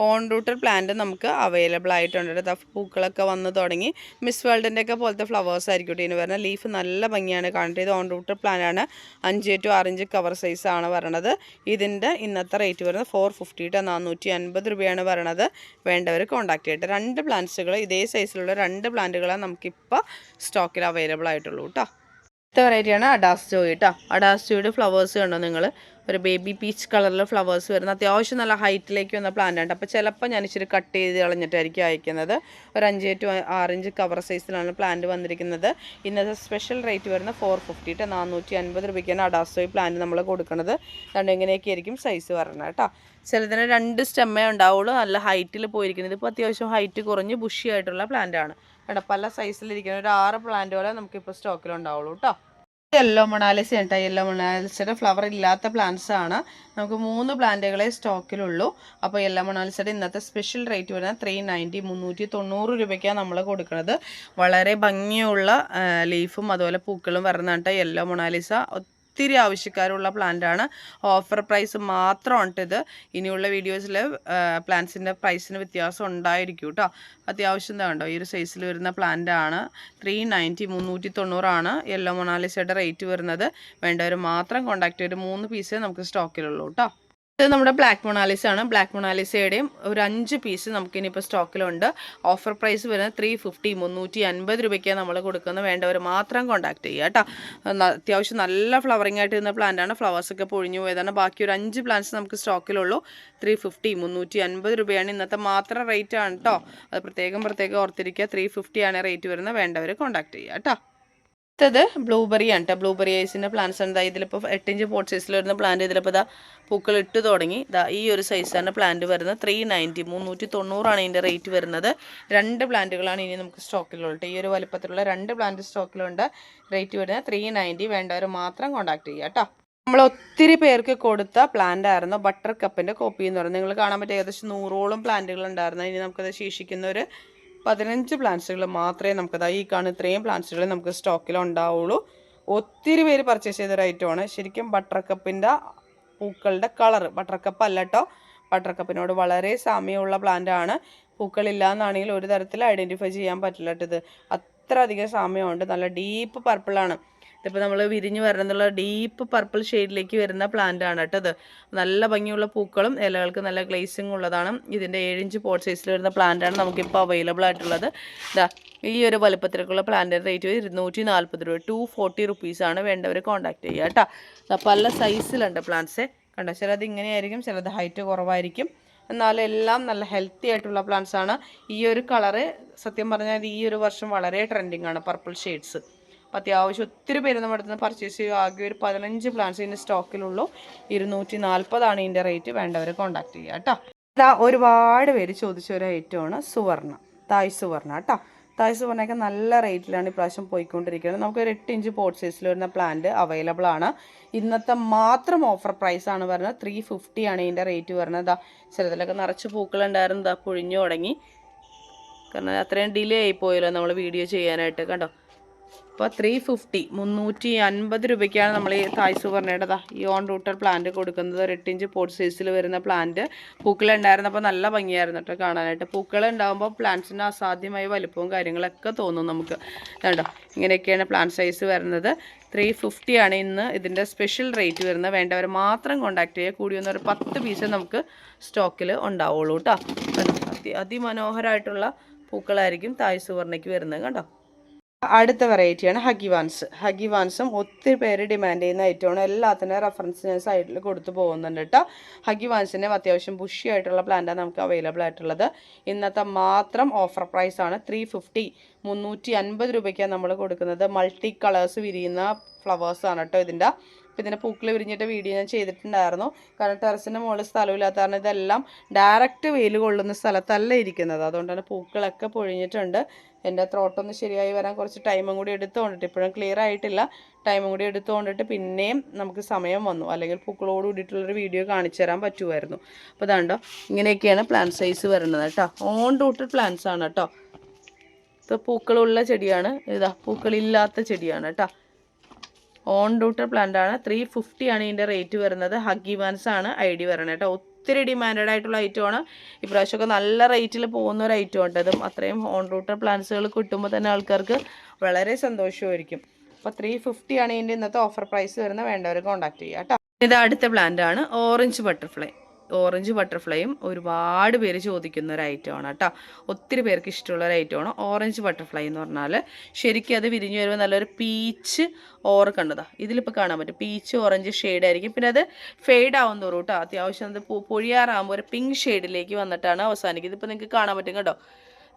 ഓൺ റൂട്ടർ പ്ലാന്റ് നമുക്ക് അവൈലബിൾ ആയിട്ടുണ്ട് ദാ പൂക്കളൊക്കെ വന്ന് തുടങ്ങി. മിസ് വേൾഡിന്റെ ഒക്കെ പോലത്തെ ഫ്ലവേഴ്സ് ആയിരിക്കും കേട്ടോ ഇതിന് വരുന്ന ലീഫ് നല്ല ഭംഗിയാണ് കാണുന്നത്. ഇത് ഓൺ റൂട്ടർ പ്ലാന്റ് ആണ്. അഞ്ച് ടു ആറിഞ്ച് കവർ സൈസ് ആണ് പറയണത് ഇതിന്റെ ഇന്നത്തെ റേറ്റ് വരുന്നത് ഫോർ ഫിഫ്റ്റി ടു നാനൂറ്റി അൻപത് രൂപയാണ് വരണത്. വേണ്ടവർ കോൺടാക്ട് ചെയ്യട്ടെ. രണ്ട് പ്ലാന്റ്സുകൾ ഇതേ സൈസിലുള്ള രണ്ട് പ്ലാന്റുകളാണ് നമുക്കിപ്പോൾ സ്റ്റോക്കിൽ അവൈലബിൾ ആയിട്ടുള്ളൂ കേട്ടോ അടുത്ത വെറൈറ്റിയാണ് അഡാസ് ജോയ് കേട്ടോ. അഡാസ് ജോയുടെ ഫ്ലവേഴ്സ് കണ്ടോ നിങ്ങൾ ഒരു ബേബി പീച്ച് കളറിലെ ഫ്ലവേഴ്സ് വരുന്ന അത്യാവശ്യം നല്ല ഹൈറ്റിലേക്ക് വന്ന പ്ലാന്റ് ആണ് അപ്പോൾ ചിലപ്പോൾ ഞാൻ ഇച്ചിരി കട്ട് ചെയ്ത് കളഞ്ഞിട്ടായിരിക്കും അയക്കുന്നത്. ഒരു അഞ്ച് ടു ആറിഞ്ച് കവർ സൈസിലാണ് പ്ലാന്റ് വന്നിരിക്കുന്നത്. ഇന്നത്തെ സ്പെഷ്യൽ റേറ്റ് വരുന്ന ഫോർ ഫിഫ്റ്റി ടു നാനൂറ്റി അൻപത് രൂപയ്ക്കാണ് അഡാസോയ് പ്ലാന്റ് നമ്മൾ കൊടുക്കുന്നത്. അതുകൊണ്ട് ഇങ്ങനെയൊക്കെ ആയിരിക്കും സൈസ് വരണം കേട്ടോ ചിലതിന് രണ്ട് സ്റ്റെമ്മേ ഉണ്ടാവുള്ളൂ. നല്ല ഹൈറ്റിൽ പോയിരിക്കുന്നത്. ഇപ്പോൾ അത്യാവശ്യം ഹൈറ്റ് കുറഞ്ഞ് ബുഷി ആയിട്ടുള്ള പ്ലാന്റ് ആണ്. കേട്ടോ പല സൈസിലിരിക്കുന്ന ഒരു ആറ് പ്ലാന്റ് പോലെ നമുക്കിപ്പോൾ സ്റ്റോക്കിലുണ്ടാവുള്ളൂ കേട്ടോ യെല്ലോ മൊണാലിസ കേട്ടോ യെല്ലോ മൊണാലിസയുടെ ഫ്ലവർ ഇല്ലാത്ത പ്ലാന്റ്സ് ആണ്. നമുക്ക് മൂന്ന് പ്ലാന്റുകളെ സ്റ്റോക്കിലുള്ളൂ അപ്പോൾ യെല്ലോ മൊണാലിസയുടെ ഇന്നത്തെ സ്പെഷ്യൽ റേറ്റ് വരുന്നത് ത്രീ നയന്റി മുന്നൂറ്റി തൊണ്ണൂറ് രൂപയ്ക്കാണ് നമ്മൾ കൊടുക്കുന്നത് വളരെ ഭംഗിയുള്ള ലീഫും അതുപോലെ പൂക്കളും വരുന്ന കേട്ടോ യെല്ലോ മൊണാലിസ ഒത്തിരി ആവശ്യക്കാരുള്ള പ്ലാന്റാണ് ഓഫർ പ്രൈസ് മാത്രമാണ് ഇത് ഇനിയുള്ള വീഡിയോസിൽ പ്ലാന്റ്സിന്റെ പ്രൈസിന് വ്യത്യാസം ഉണ്ടായിരിക്കും കേട്ടോ അത്യാവശ്യം കണ്ടോ ഈ ഒരു സൈസിൽ വരുന്ന പ്ലാന്റാണ് ത്രീ നയന്റി മുന്നൂറ്റി തൊണ്ണൂറാണ് യെല്ലോ മൊണാലിസയുടെ റേറ്റ് വരുന്നത്. വേണ്ടവർ മാത്രം കോൺടാക്ട് ചെയ്ത് മൂന്ന് പീസേ നമുക്ക് സ്റ്റോക്കിലുള്ളൂ കേട്ടോ ഇത് നമ്മുടെ ബ്ലാക്ക് മൊണാലിസ ആണ്. ബ്ലാക്ക് മൊണാലിസയുടെയും ഒരു അഞ്ച് പീസ് നമുക്ക് ഇനിയിപ്പോൾ സ്റ്റോക്കിലുണ്ട് ഓഫർ പ്രൈസ് വരുന്നത് ത്രീ ഫിഫ്റ്റി മുന്നൂറ്റി അൻപത് രൂപയ്ക്കാണ് നമ്മൾ കൊടുക്കുന്നത്. വേണ്ടവർ മാത്രം കോൺടാക്ട് ചെയ്യുക കേട്ടോ. അത്യാവശ്യം നല്ല ഫ്ലവറിംഗ് ആയിട്ട് ഇരുന്ന പ്ലാന്റാണ് ആണ്. ഫ്ലവേഴ്സ് ഒക്കെ പൊഴിഞ്ഞു പോയതാണ്. ബാക്കി ഒരു അഞ്ച് പ്ലാന്റ്സ് നമുക്ക് സ്റ്റോക്കിലുള്ളൂ ത്രീ ഫിഫ്റ്റി മുന്നൂറ്റി അൻപത് രൂപയാണ് ഇന്നത്തെ മാത്രം റേറ്റ് ആണ് കേട്ടോ. അത് പ്രത്യേകം പ്രത്യേകം ഓർത്തിരിക്കുക. ത്രീ ഫിഫ്റ്റിയാണ് റേറ്റ് വരുന്നത്. വേണ്ടവർ കോൺടാക്ട് ചെയ്യുക കേട്ടോ. അടുത്തത് ബ്ലൂബെറി ആണ് കേട്ടോ ബ്ലൂബെറി ഐസിന്റെ പ്ലാന്റ്സ് ഉണ്ട് ഇതിലിപ്പോൾ എട്ടിഞ്ച് പോട്ട് സൈസിൽ വരുന്ന പ്ലാന്റ് ഇതിലിപ്പോൾ ഇതാ പൂക്കൾ ഇട്ട് തുടങ്ങി. ഇതാ ഈ ഒരു സൈസാണ് പ്ലാന്റ് വരുന്നത്. ത്രീ നയന്റി മുന്നൂറ്റി തൊണ്ണൂറാണ് ഇതിന്റെ റേറ്റ് വരുന്നത്. രണ്ട് പ്ലാന്റുകളാണ് ഇനി നമുക്ക് സ്റ്റോക്കിലുള്ളത് ഈ ഒരു വലുപ്പത്തിലുള്ള രണ്ട് പ്ലാന്റ് സ്റ്റോക്കിലുണ്ട് റേറ്റ് വരുന്നത് ത്രീ നയന്റി വേണ്ടവർ മാത്രം കോൺടാക്ട് ചെയ്യുക കേട്ടോ നമ്മൾ ഒത്തിരി പേർക്ക് കൊടുത്ത പ്ലാന്റ് ആയിരുന്നു ബട്ടർ കപ്പിന്റെ കോപ്പി എന്ന് പറയുന്നത്. നിങ്ങൾ കാണാൻ പറ്റിയ ഏകദേശം നൂറോളം പ്ലാന്റുകൾ ഉണ്ടായിരുന്നു. ഇനി നമുക്കത് ശേഷിക്കുന്ന ഒരു പതിനഞ്ച് പ്ലാന്റ്സുകൾ മാത്രമേ നമുക്ക് അതായത് ഈ കാണുന്ന ഇത്രയും പ്ലാന്റ്സുകൾ നമുക്ക് സ്റ്റോക്കിൽ ഉണ്ടാവുള്ളൂ ഒത്തിരി പേര് പർച്ചേസ് ചെയ്തൊരു ഐറ്റമാണ് ശരിക്കും ബട്ടർ കപ്പിന്റെ പൂക്കളുടെ കളർ ബട്ടർ കപ്പ് അല്ല കേട്ടോ ബട്ടർ കപ്പിനോട് വളരെ സാമ്യമുള്ള പ്ലാന്റ് ആണ്. എന്നാണെങ്കിൽ ഒരു തരത്തിൽ ഐഡന്റിഫൈ ചെയ്യാൻ പറ്റില്ല കേട്ടോ ഇത്. അത്ര അധികം സാമ്യമുണ്ട്. നല്ല ഡീപ്പ് പർപ്പിളാണ് ഇതിപ്പോൾ നമ്മൾ വിരിഞ്ഞ് വരണമെന്നുള്ള ഡീപ്പ് പർപ്പിൾ ഷെയ്ഡിലേക്ക് വരുന്ന പ്ലാന്റ് ആണ് കേട്ടോ ഇത്. നല്ല ഭംഗിയുള്ള പൂക്കളും ഇലകൾക്ക് നല്ല ഗ്ലേസിങ് ഉള്ളതാണ്. ഇതിന്റെ ഏഴിഞ്ച് പോട്ട് സൈസിൽ വരുന്ന പ്ലാന്റ് ആണ് നമുക്കിപ്പോൾ അവൈലബിൾ ആയിട്ടുള്ളത്. ഇതാ ഈ ഒരു വലുപ്പത്തിലേക്കുള്ള പ്ലാന്റിന്റെ റേറ്റ് ഇരുന്നൂറ്റി നാൽപ്പത് രൂപ. ടു ഫോർട്ടി റുപ്പീസാണ് വേണ്ടവർ കോൺടാക്ട് ചെയ്യുക കേട്ടോ. പല സൈസിലുണ്ട് പ്ലാന്റ്സ് കണ്ടോ? ചിലത് ഇങ്ങനെയായിരിക്കും ചിലത് ഹൈറ്റ് കുറവായിരിക്കും. എന്നാലും എല്ലാം നല്ല ഹെൽത്തി ആയിട്ടുള്ള പ്ലാന്റ്സ് ആണ്. ഈ ഒരു കളറ് സത്യം പറഞ്ഞാൽ ഈ ഒരു വർഷം വളരെ ട്രെൻഡിങ് ആണ് പർപ്പിൾ ഷെയ്ഡ്സ് അത്യാവശ്യം ഒത്തിരി പേര് നമ്മുടെ അടുത്ത് നിന്ന് പർച്ചേസ് ചെയ്യുക ആകെ ഒരു പതിനഞ്ച് പ്ലാന്റ്സ് ഇതിന്റെ സ്റ്റോക്കിലുള്ളൂ ഇരുന്നൂറ്റി നാൽപ്പതാണ് ഇതിന്റെ റേറ്റ് വേണ്ടവരെ കോൺടാക്ട് ചെയ്യുക കേട്ടോ. ഇതാ ഒരുപാട് പേര് ചോദിച്ച ഒരു ഐറ്റമാണ് സുവർണ തായ് സുവർണ കേട്ടോ. തായ് സുവർണയൊക്കെ നല്ല റേറ്റിലാണ് ഇപ്രാവശ്യം പോയിക്കൊണ്ടിരിക്കുന്നത്. നമുക്ക് ഒരു എട്ട് ഇഞ്ച് പോട്ട് സൈസിൽ വരുന്ന പ്ലാന്റ് അവൈലബിൾ ആണ്. ഇന്നത്തെ മാത്രം ഓഫർ പ്രൈസ് ആണ് വരുന്നത് ത്രീ ഫിഫ്റ്റി ആണ് ഇതിന്റെ റേറ്റ് വരുന്നത് ഇതാ ചിലതിലൊക്കെ നിറച്ച് പൂക്കളുണ്ടായിരുന്നു ഇതാ പൊഴിഞ്ഞു തുടങ്ങി. കാരണം അത്രയും ഡിലേ ആയി പോയല്ലോ നമ്മൾ വീഡിയോ ചെയ്യാനായിട്ട്. കണ്ടോ? അപ്പോൾ ത്രീ ഫിഫ്റ്റി മുന്നൂറ്റി അൻപത് രൂപയ്ക്കാണ് നമ്മൾ ഈ തായ് സുവർണയുടെ ഈ ഓൺ റൂട്ടർ പ്ലാന്റ് കൊടുക്കുന്നത്. ഒരു എട്ടിഞ്ച് പോട്ട് സൈസിൽ വരുന്ന പ്ലാന്റ് പൂക്കളുണ്ടായിരുന്നപ്പോൾ നല്ല ഭംഗിയായിരുന്നു കേട്ടോ കാണാനായിട്ട്. പൂക്കൾ ഉണ്ടാകുമ്പോൾ പ്ലാന്റ്സിന് അസാധ്യമായ വലുപ്പവും കാര്യങ്ങളൊക്കെ തോന്നും നമുക്ക്. കണ്ടോ? ഇങ്ങനെയൊക്കെയാണ് പ്ലാന്റ് സൈസ് വരുന്നത്. ത്രീ ഫിഫ്റ്റി ആണ് ഇന്ന് ഇതിന്റെ സ്പെഷ്യൽ റേറ്റ് വരുന്നത്. വേണ്ടവർ മാത്രം കോൺടാക്ട് ചെയ്യുക. കൂടി ഒരു പത്ത് പീസ് നമുക്ക് സ്റ്റോക്കിൽ ഉണ്ടാവുള്ളൂ കേട്ടോ അതി അതിമനോഹരമായിട്ടുള്ള പൂക്കളായിരിക്കും തായ് സുവർണയ്ക്ക് വരുന്നത്. കണ്ടോ? അടുത്ത വെറൈറ്റിയാണ് ഹഗിവാൻസ്. ഹഗിവാൻസും ഒത്തിരി പേര് ഡിമാൻഡ് ചെയ്യുന്ന ഐറ്റമാണ് എല്ലാത്തിനും റെഫറൻസ് ഞാൻ സൈഡിൽ കൊടുത്തു പോകുന്നുണ്ട് കേട്ടോ ഹഗിവാൻസിന്റെ അത്യാവശ്യം ബുഷി ആയിട്ടുള്ള പ്ലാന്റാണ് നമുക്ക് അവൈലബിൾ ആയിട്ടുള്ളത്. ഇന്നത്തെ മാത്രം ഓഫർ പ്രൈസ് ആണ് ത്രീ ഫിഫ്റ്റി മുന്നൂറ്റി അൻപത് രൂപയ്ക്കാണ് നമ്മൾ കൊടുക്കുന്നത്. മൾട്ടി കളേഴ്സ് വിരിയുന്ന ഫ്ലവേഴ്സാണ് കേട്ടോ ഇതിന്റെ അപ്പോൾ ഇതിന്റെ പൂക്കൾ വിരിഞ്ഞിട്ട് വീഡിയോ ഞാൻ ചെയ്തിട്ടുണ്ടായിരുന്നു. കാരണം ടെറസിന്റെ മുകളിൽ സ്ഥലമില്ലാത്ത കാരണം ഇതെല്ലാം ഡയറക്റ്റ് വെയിൽ കൊള്ളുന്ന സ്ഥലത്തല്ല ഇരിക്കുന്നത്. അതുകൊണ്ടാണ് പൂക്കളൊക്കെ പൊഴിഞ്ഞിട്ടുണ്ട്. എന്റെ ത്രോട്ടൊന്ന് ശരിയായി വരാൻ കുറച്ച് ടൈമും കൂടി എടുത്തുകൊണ്ടിട്ട് ഇപ്പോഴും ക്ലിയർ ആയിട്ടില്ല. ടൈമും കൂടി എടുത്തുകൊണ്ടിട്ട് പിന്നെയും നമുക്ക് സമയം വന്നു. അല്ലെങ്കിൽ പൂക്കളോട് കൂടിയിട്ടുള്ളൊരു വീഡിയോ കാണിച്ചു തരാൻ പറ്റുമായിരുന്നു. അപ്പോൾ ഇതാണ്ടോ ഇങ്ങനെയൊക്കെയാണ് പ്ലാന്റ് സൈസ് വരുന്നത് കേട്ടോ. ഓൺ റൂട്ടഡ് പ്ലാന്റ്സ് ആണ് കേട്ടോ. ഇത് പൂക്കളുള്ള ചെടിയാണ്. ഇതാ പൂക്കളില്ലാത്ത ചെടിയാണ് കേട്ടോ. ഓൺ റൂട്ടഡ് പ്ലാന്റ് ആണ്. ത്രീ ഫിഫ്റ്റി ആണ് ഇതിന്റെ റേറ്റ് വരുന്നത്. ഹഗ്ഗി വാൻസ് ആണ് ഐ ഡി വരുന്നത് കേട്ടോ. ഒത്തിരി ഡിമാൻഡഡ് ആയിട്ടുള്ള ആണ്. ഇപ്രാവശ്യമൊക്കെ നല്ല റേറ്റിൽ പോകുന്ന ഒരു ഐറ്റം ഉണ്ട്. അതും അത്രയും ഓൺ റൂട്ടർ പ്ലാന്റ്സുകൾ കിട്ടുമ്പോൾ തന്നെ ആൾക്കാർക്ക് വളരെ സന്തോഷമായിരിക്കും. അപ്പോൾ ത്രീ ഫിഫ്റ്റി ആണ് ഇതിന്റെ ഇന്നത്തെ ഓഫർ പ്രൈസ് വരുന്ന വേണ്ടവർ കോൺടാക്ട് ചെയ്യുക കേട്ടോ ഇത് അടുത്ത പ്ലാന്റ് ആണ്. ഓറഞ്ച് ബട്ടർഫ്ലൈ ഓറഞ്ച് ബട്ടർഫ്ലൈയും ഒരുപാട് പേര് ചോദിക്കുന്ന ഒരു ഐറ്റം ആണ് കേട്ടോ. ഒത്തിരി പേർക്ക് ഇഷ്ടമുള്ള ഒരു ഐറ്റം ആണ് ഓറഞ്ച് ബട്ടർഫ്ലൈ എന്ന് പറഞ്ഞാൽ ശരിക്കും അത് വിരിഞ്ഞു വരുമ്പോൾ നല്ലൊരു പീച്ച് ഓർ കണ്ടതാ ഇതിലിപ്പോൾ കാണാൻ പറ്റും. പീച്ച് ഓറഞ്ച് ഷെയ്ഡ് ആയിരിക്കും. പിന്നെ അത് ഫെയ്ഡ് ആവും തോറും കേട്ടോ. അത്യാവശ്യം അത് പൊഴിയാറാകുമ്പോൾ ഒരു പിങ്ക് ഷെയ്ഡിലേക്ക് വന്നിട്ടാണ് അവസാനിക്കുന്നത്. ഇതിപ്പോൾ നിങ്ങൾക്ക് കാണാൻ പറ്റും കേട്ടോ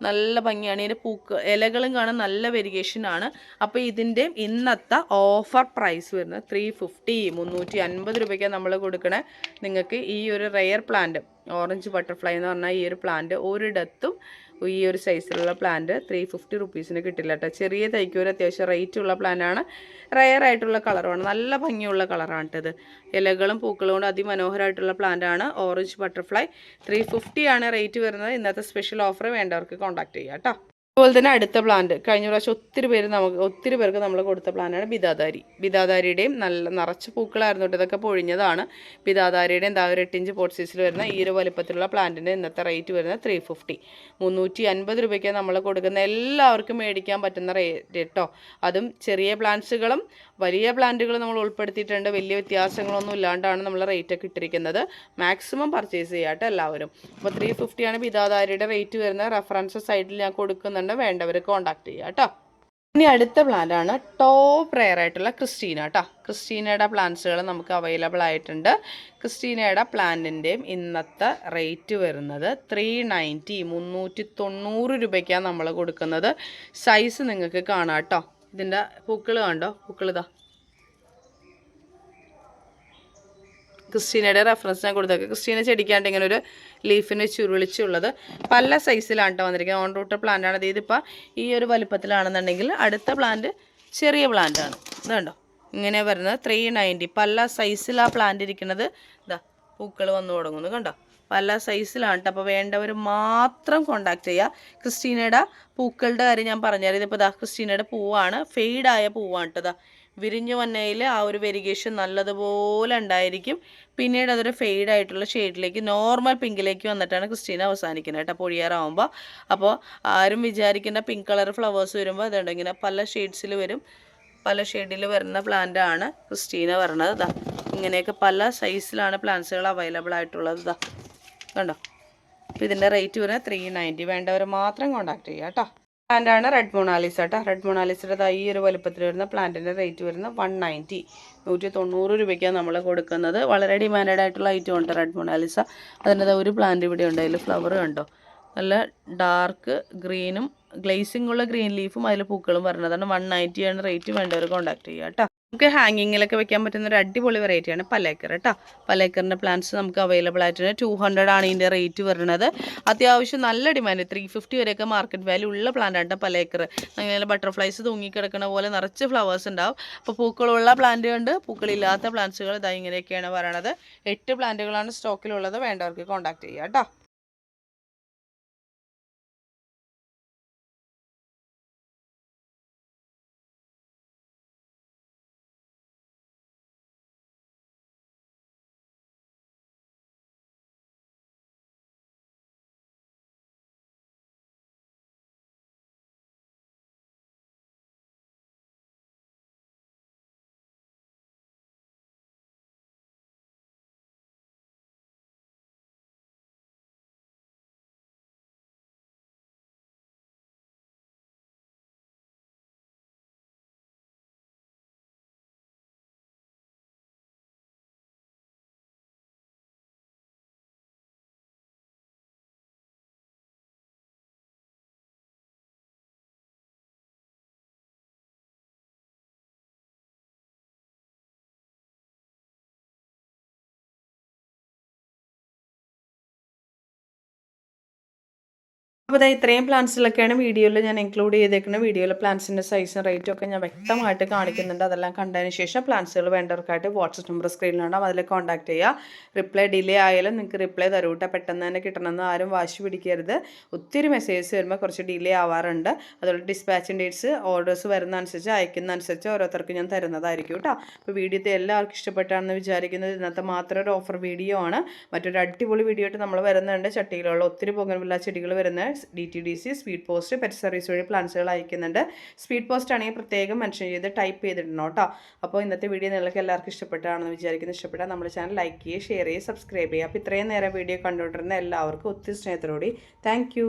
നല്ല ഭംഗിയാണ്. ഇതിന്റെ പൂക്ക് ഇലകളും കാണാൻ നല്ല വെരിഗേഷൻ ആണ്. അപ്പോൾ ഇതിന്റെ ഇന്നത്തെ ഓഫർ പ്രൈസ് വരുന്നത് ത്രീ ഫിഫ്റ്റി മുന്നൂറ്റി അൻപത് രൂപയ്ക്കാണ് നമ്മൾ കൊടുക്കണേ. നിങ്ങൾക്ക് ഈ ഒരു റെയർ പ്ലാന്റ് ഓറഞ്ച് ബട്ടർഫ്ലൈ എന്ന് പറഞ്ഞാൽ ഈ ഒരു പ്ലാന്റ് ഒരിടത്തും ഈ ഒരു സൈസിലുള്ള പ്ലാന്റ് ത്രീ ഫിഫ്റ്റി റുപ്പീസിന് കിട്ടില്ല കേട്ടോ ചെറിയ തൈക്ക് ഒരു അത്യാവശ്യം റേറ്റ് ഉള്ള പ്ലാനാണ് റയർ ആയിട്ടുള്ള കളറുമാണ് നല്ല ഭംഗിയുള്ള കളറാണ് കേട്ടത് ഇലകളും പൂക്കളും കൊണ്ട് അതിമനോഹരമായിട്ടുള്ള പ്ലാന്റാണ് ഓറഞ്ച് ബട്ടർഫ്ലൈ ത്രീ ഫിഫ്റ്റിയാണ് റേറ്റ് വരുന്നത്. ഇന്നത്തെ സ്പെഷ്യൽ ഓഫർ വേണ്ടവർക്ക് കോൺടാക്ട് ചെയ്യാം കേട്ടോ അതുപോലെ തന്നെ അടുത്ത പ്ലാന്റ് കഴിഞ്ഞ പ്രാവശ്യം ഒത്തിരി പേര് നമുക്ക് ഒത്തിരി പേർക്ക് നമ്മൾ കൊടുത്ത പ്ലാന്റാണ് ബിദാദാരി ബിദാദാരിയുടെയും നല്ല നിറച്ച് പൂക്കളായിരുന്നു ഇതൊക്കെ പൊഴിഞ്ഞതാണ്. ബിദാദാരിയുടെയും എന്താ ഒരു എട്ടിഞ്ച് പോട്ട് സൈസിൽ വരുന്ന ഈ ഒരു വലിപ്പത്തിലുള്ള പ്ലാന്റിന്റെ ഇന്നത്തെ റേറ്റ് വരുന്നത് ത്രീ ഫിഫ്റ്റി മുന്നൂറ്റി അൻപത് രൂപയ്ക്ക് നമ്മൾ കൊടുക്കുന്ന എല്ലാവർക്കും മേടിക്കാൻ പറ്റുന്ന റേറ്റ് കേട്ടോ അതും ചെറിയ പ്ലാന്റ്സുകളും വലിയ പ്ലാന്റുകൾ നമ്മൾ ഉൾപ്പെടുത്തിയിട്ടുണ്ട്. വലിയ വ്യത്യാസങ്ങളൊന്നും ഇല്ലാണ്ടാണ് നമ്മൾ റേറ്റ് ഒക്കെ ഇട്ടിരിക്കുന്നത്. മാക്സിമം പർച്ചേസ് ചെയ്യാട്ടോ എല്ലാവരും. അപ്പോൾ ത്രീ ഫിഫ്റ്റിയാണ് ബിദാദാരിയുടെ റേറ്റ് വരുന്നത്. റെഫറൻസ് സൈഡിൽ ഞാൻ കൊടുക്കുന്നുണ്ട്. വേണ്ടവർ കോൺടാക്ട് ചെയ്യുക കേട്ടോ. ഇനി അടുത്ത പ്ലാന്റ് ആണ് ടോപ്പ് റെയർ ആയിട്ടുള്ള ക്രിസ്റ്റീന കേട്ടോ ക്രിസ്റ്റീനയുടെ പ്ലാന്റ്സുകൾ നമുക്ക് അവൈലബിൾ ആയിട്ടുണ്ട്. ക്രിസ്റ്റീനയുടെ പ്ലാന്റിന്റെയും ഇന്നത്തെ റേറ്റ് വരുന്നത് ത്രീ നയന്റി മുന്നൂറ്റി തൊണ്ണൂറ് രൂപയ്ക്കാണ് നമ്മൾ കൊടുക്കുന്നത്. സൈസ് നിങ്ങൾക്ക് കാണാം കേട്ടോ. ഇതിന്റെ പൂക്കൾ കണ്ടോ? പൂക്കൾ ഇതാ. ക്രിസ്റ്റീനയുടെ റെഫറൻസ് ഞാൻ കൊടുത്തേക്ക്. ക്രിസ്റ്റീന ചെടിക്കാണ്ട് ഇങ്ങനെ ഒരു ലീഫിന് ചുരുളിച്ചുള്ളത് പല സൈസിലാണ് കേട്ടോ വന്നിരിക്കുന്നത്. ഓൺ റൂട്ട് പ്ലാന്റ് ആണ്. ഇതിപ്പോൾ ഈ ഒരു വലിപ്പത്തിലാണെന്നുണ്ടെങ്കിൽ അടുത്ത പ്ലാന്റ് ചെറിയ പ്ലാന്റ് ആണ്. ഇതുണ്ടോ ഇങ്ങനെ വരുന്നത് ത്രീ നയന്റി പല സൈസിലാണ് പ്ലാന്റ് ഇരിക്കുന്നത്. ഇതാ പൂക്കൾ വന്നു തുടങ്ങുന്നു. കണ്ടോ? പല സൈസിലാണ് കേട്ടോ അപ്പോൾ വേണ്ടവർ മാത്രം കോണ്ടാക്ട് ചെയ്യുക ക്രിസ്റ്റീനയുടെ പൂക്കളുടെ കാര്യം ഞാൻ പറഞ്ഞുതരാം. ഇതിപ്പോൾ ദാ ക്രിസ്റ്റീനയുടെ പൂവാണ്. ഫെയ്ഡായ പൂവാണ് കേട്ടോ ദാ. വിരിഞ്ഞു വന്നതിൽ ആ ഒരു വെരിഗേഷൻ നല്ലതുപോലെ ഉണ്ടായിരിക്കും. പിന്നീട് അതൊരു ഫെയ്ഡ് ആയിട്ടുള്ള ഷെയ്ഡിലേക്ക് നോർമൽ പിങ്കിലേക്ക് വന്നിട്ടാണ് ക്രിസ്റ്റീന അവസാനിക്കുന്നത് കേട്ടോ പൊഴിയാറാവുമ്പോൾ അപ്പോൾ ആരും വിചാരിക്കുന്ന പിങ്ക് കളർ ഫ്ലവേഴ്സ് വരുമ്പോൾ അതുണ്ട് ഇങ്ങനെ പല ഷെയ്ഡ്സിൽ വരും. പല ഷെയ്ഡിൽ വരുന്ന പ്ലാന്റ് ആണ് ക്രിസ്റ്റീന പറഞ്ഞത് ഇതാ ഇങ്ങനെയൊക്കെ പല സൈസിലാണ് പ്ലാന്റ്സുകൾ അവൈലബിൾ ആയിട്ടുള്ളത് ഇതാ കണ്ടോ? അപ്പോൾ ഇതിന്റെ റേറ്റ് വരുന്നത് ത്രീ നയന്റി വേണ്ടവർ മാത്രം കോൺടാക്ട് ചെയ്യുക കേട്ടോ. പ്ലാന്റാണ് റെഡ് മൊണാലിസ കേട്ടോ. റെഡ് മൊണാലിസയുടെ ഈ ഒരു വലുപ്പത്തിൽ വരുന്ന പ്ലാന്റിന്റെ റേറ്റ് വരുന്നത് വൺ നയന്റി നൂറ്റി തൊണ്ണൂറ് രൂപയ്ക്കാണ് നമ്മൾ കൊടുക്കുന്നത്. വളരെ ഡിമാൻഡഡ് ആയിട്ടുള്ള ഐറ്റം ഉണ്ട് റെഡ് മൊണാലിസ അതിന്റെ ഒരു പ്ലാന്റ് ഇവിടെ ഉണ്ട്. അതിൽ ഫ്ലവർ കണ്ടോ? നല്ല ഡാർക്ക് ഗ്രീനും ഗ്ലേസിംഗ് ഉള്ള ഗ്രീൻ ലീഫും അതിൽ പൂക്കളും വരുന്നതാണ് വൺ നയന്റിയാണ് റേറ്റ് വേണ്ടവർ കോൺടാക്ട് ചെയ്യുക കേട്ടോ. നമുക്ക് ഹാങ്ങിങ്ങിലൊക്കെ വെക്കാൻ പറ്റുന്ന ഒരു അടിപൊളി വെറൈറ്റിയാണ് പലേക്കർ കേട്ടോ പലേക്കറിന്റെ പ്ലാന്റ്സ് നമുക്ക് അവൈലബിൾ ആയിട്ടുണ്ട്. ടു ഹൺഡ്രഡ് ആണ് ഇതിന്റെ റേറ്റ് വരുന്നത്. അത്യാവശ്യം നല്ല ഡിമാൻഡ് ത്രീ ഫിഫ്റ്റി വരെയൊക്കെ മാർക്കറ്റ് വാല്യൂ ഉള്ള പ്ലാന്റ് ആണ് പലേക്കർ അങ്ങനെ ബട്ടർഫ്ലൈസ് തൂങ്ങിക്കിടക്കുന്ന പോലെ നിറച്ച് ഫ്ലവേഴ്സ് ഉണ്ടാവും. അപ്പോൾ പൂക്കളുള്ള പ്ലാന്റ് ഉണ്ട്. പൂക്കളില്ലാത്ത പ്ലാന്റ്സുകൾ ഇതാ ഇങ്ങനെയൊക്കെയാണ് പറയണത്. എട്ട് പ്ലാന്റുകളാണ് സ്റ്റോക്കിലുള്ളത് വേണ്ടവർക്ക് കോൺടാക്ട് ചെയ്യുക കേട്ടോ അപ്പോൾ അതായത് ഇത്രയും പ്ലാന്റ്സിലൊക്കെയാണ് വീഡിയോയിൽ ഞാൻ ഇൻക്ലൂഡ് ചെയ്തേക്കുന്നത് വീഡിയോയിൽ പ്ലാന്റ്സിന്റെ സൈസും റേറ്റും ഒക്കെ ഞാൻ വ്യക്തമായിട്ട് കാണിക്കുന്നുണ്ട്. അതെല്ലാം കണ്ടതിന് ശേഷം പ്ലാന്റ്സുകൾ വേണ്ടവർക്കായിട്ട് വാട്സപ്പ് നമ്പർ സ്ക്രീനിലുണ്ടാവും അതിൽ കോൺടാക്ട് ചെയ്യുക റിപ്ലൈ ഡിലേ ആയാലും നിങ്ങൾക്ക് റിപ്ലൈ തരൂട്ട പെട്ടെന്ന് തന്നെ കിട്ടണമെന്ന് ആരും വാശി പിടിക്കരുത്. ഒത്തിരി മെസ്സേജസ് വരുമ്പോൾ കുറച്ച് ഡിലേ ആവാറുണ്ട്. അതുപോലെ ഡിസ്പാച്ചിങ് ഡേറ്റ്സ് ഓർഡേഴ്സ് വരുന്ന അനുസരിച്ച് അയക്കുന്ന അനുസരിച്ച് ഓരോരുത്തർക്ക് ഞാൻ തരുന്നതായിരിക്കും കേട്ടോ അപ്പോൾ വീഡിയോത്തെ എല്ലാവർക്കും ഇഷ്ടപ്പെട്ടാണെന്ന് വിചാരിക്കുന്നത് ഇന്നത്തെ മാത്രം ഒരു ഓഫർ വീഡിയോ ആണ്. മറ്റൊരു അടിപൊളി വീഡിയോ ആയിട്ട് നമ്മൾ വരുന്നുണ്ട്. ചട്ടിയിലുള്ള ഒത്തിരി പൊങ്ങൻ ചെടികൾ വരുന്ന D T D C speed post pet service വഴി പ്ലാൻസുകൾ അയക്കുന്നുണ്ട്. സ്പീഡ് പോസ്റ്റ് ആണെങ്കിൽ പ്രത്യേകം മെൻഷൻ ചെയ്ത് ടൈപ്പ് ചെയ്തിടണം കേട്ടോ. അപ്പോൾ ഇന്നത്തെ വീഡിയോ നിങ്ങൾക്ക് എല്ലാവർക്കും ഇഷ്ടപ്പെട്ടാണെന്ന് വിചാരിക്കുന്നു. ഇഷ്ടപ്പെട്ടാൽ നമ്മുടെ ചാനൽ ലൈക്ക് ചെയ്യുക ഷെയർ ചെയ്യുക സബ്സ്ക്രൈബ് ചെയ്യുക. അപ്പോൾ ഇത്രയും നേരം വീഡിയോ കണ്ടുകൊണ്ടിരുന്ന എല്ലാവർക്കും ഒത്തിരി സ്നേഹത്തോടുകൂടി. താങ്ക്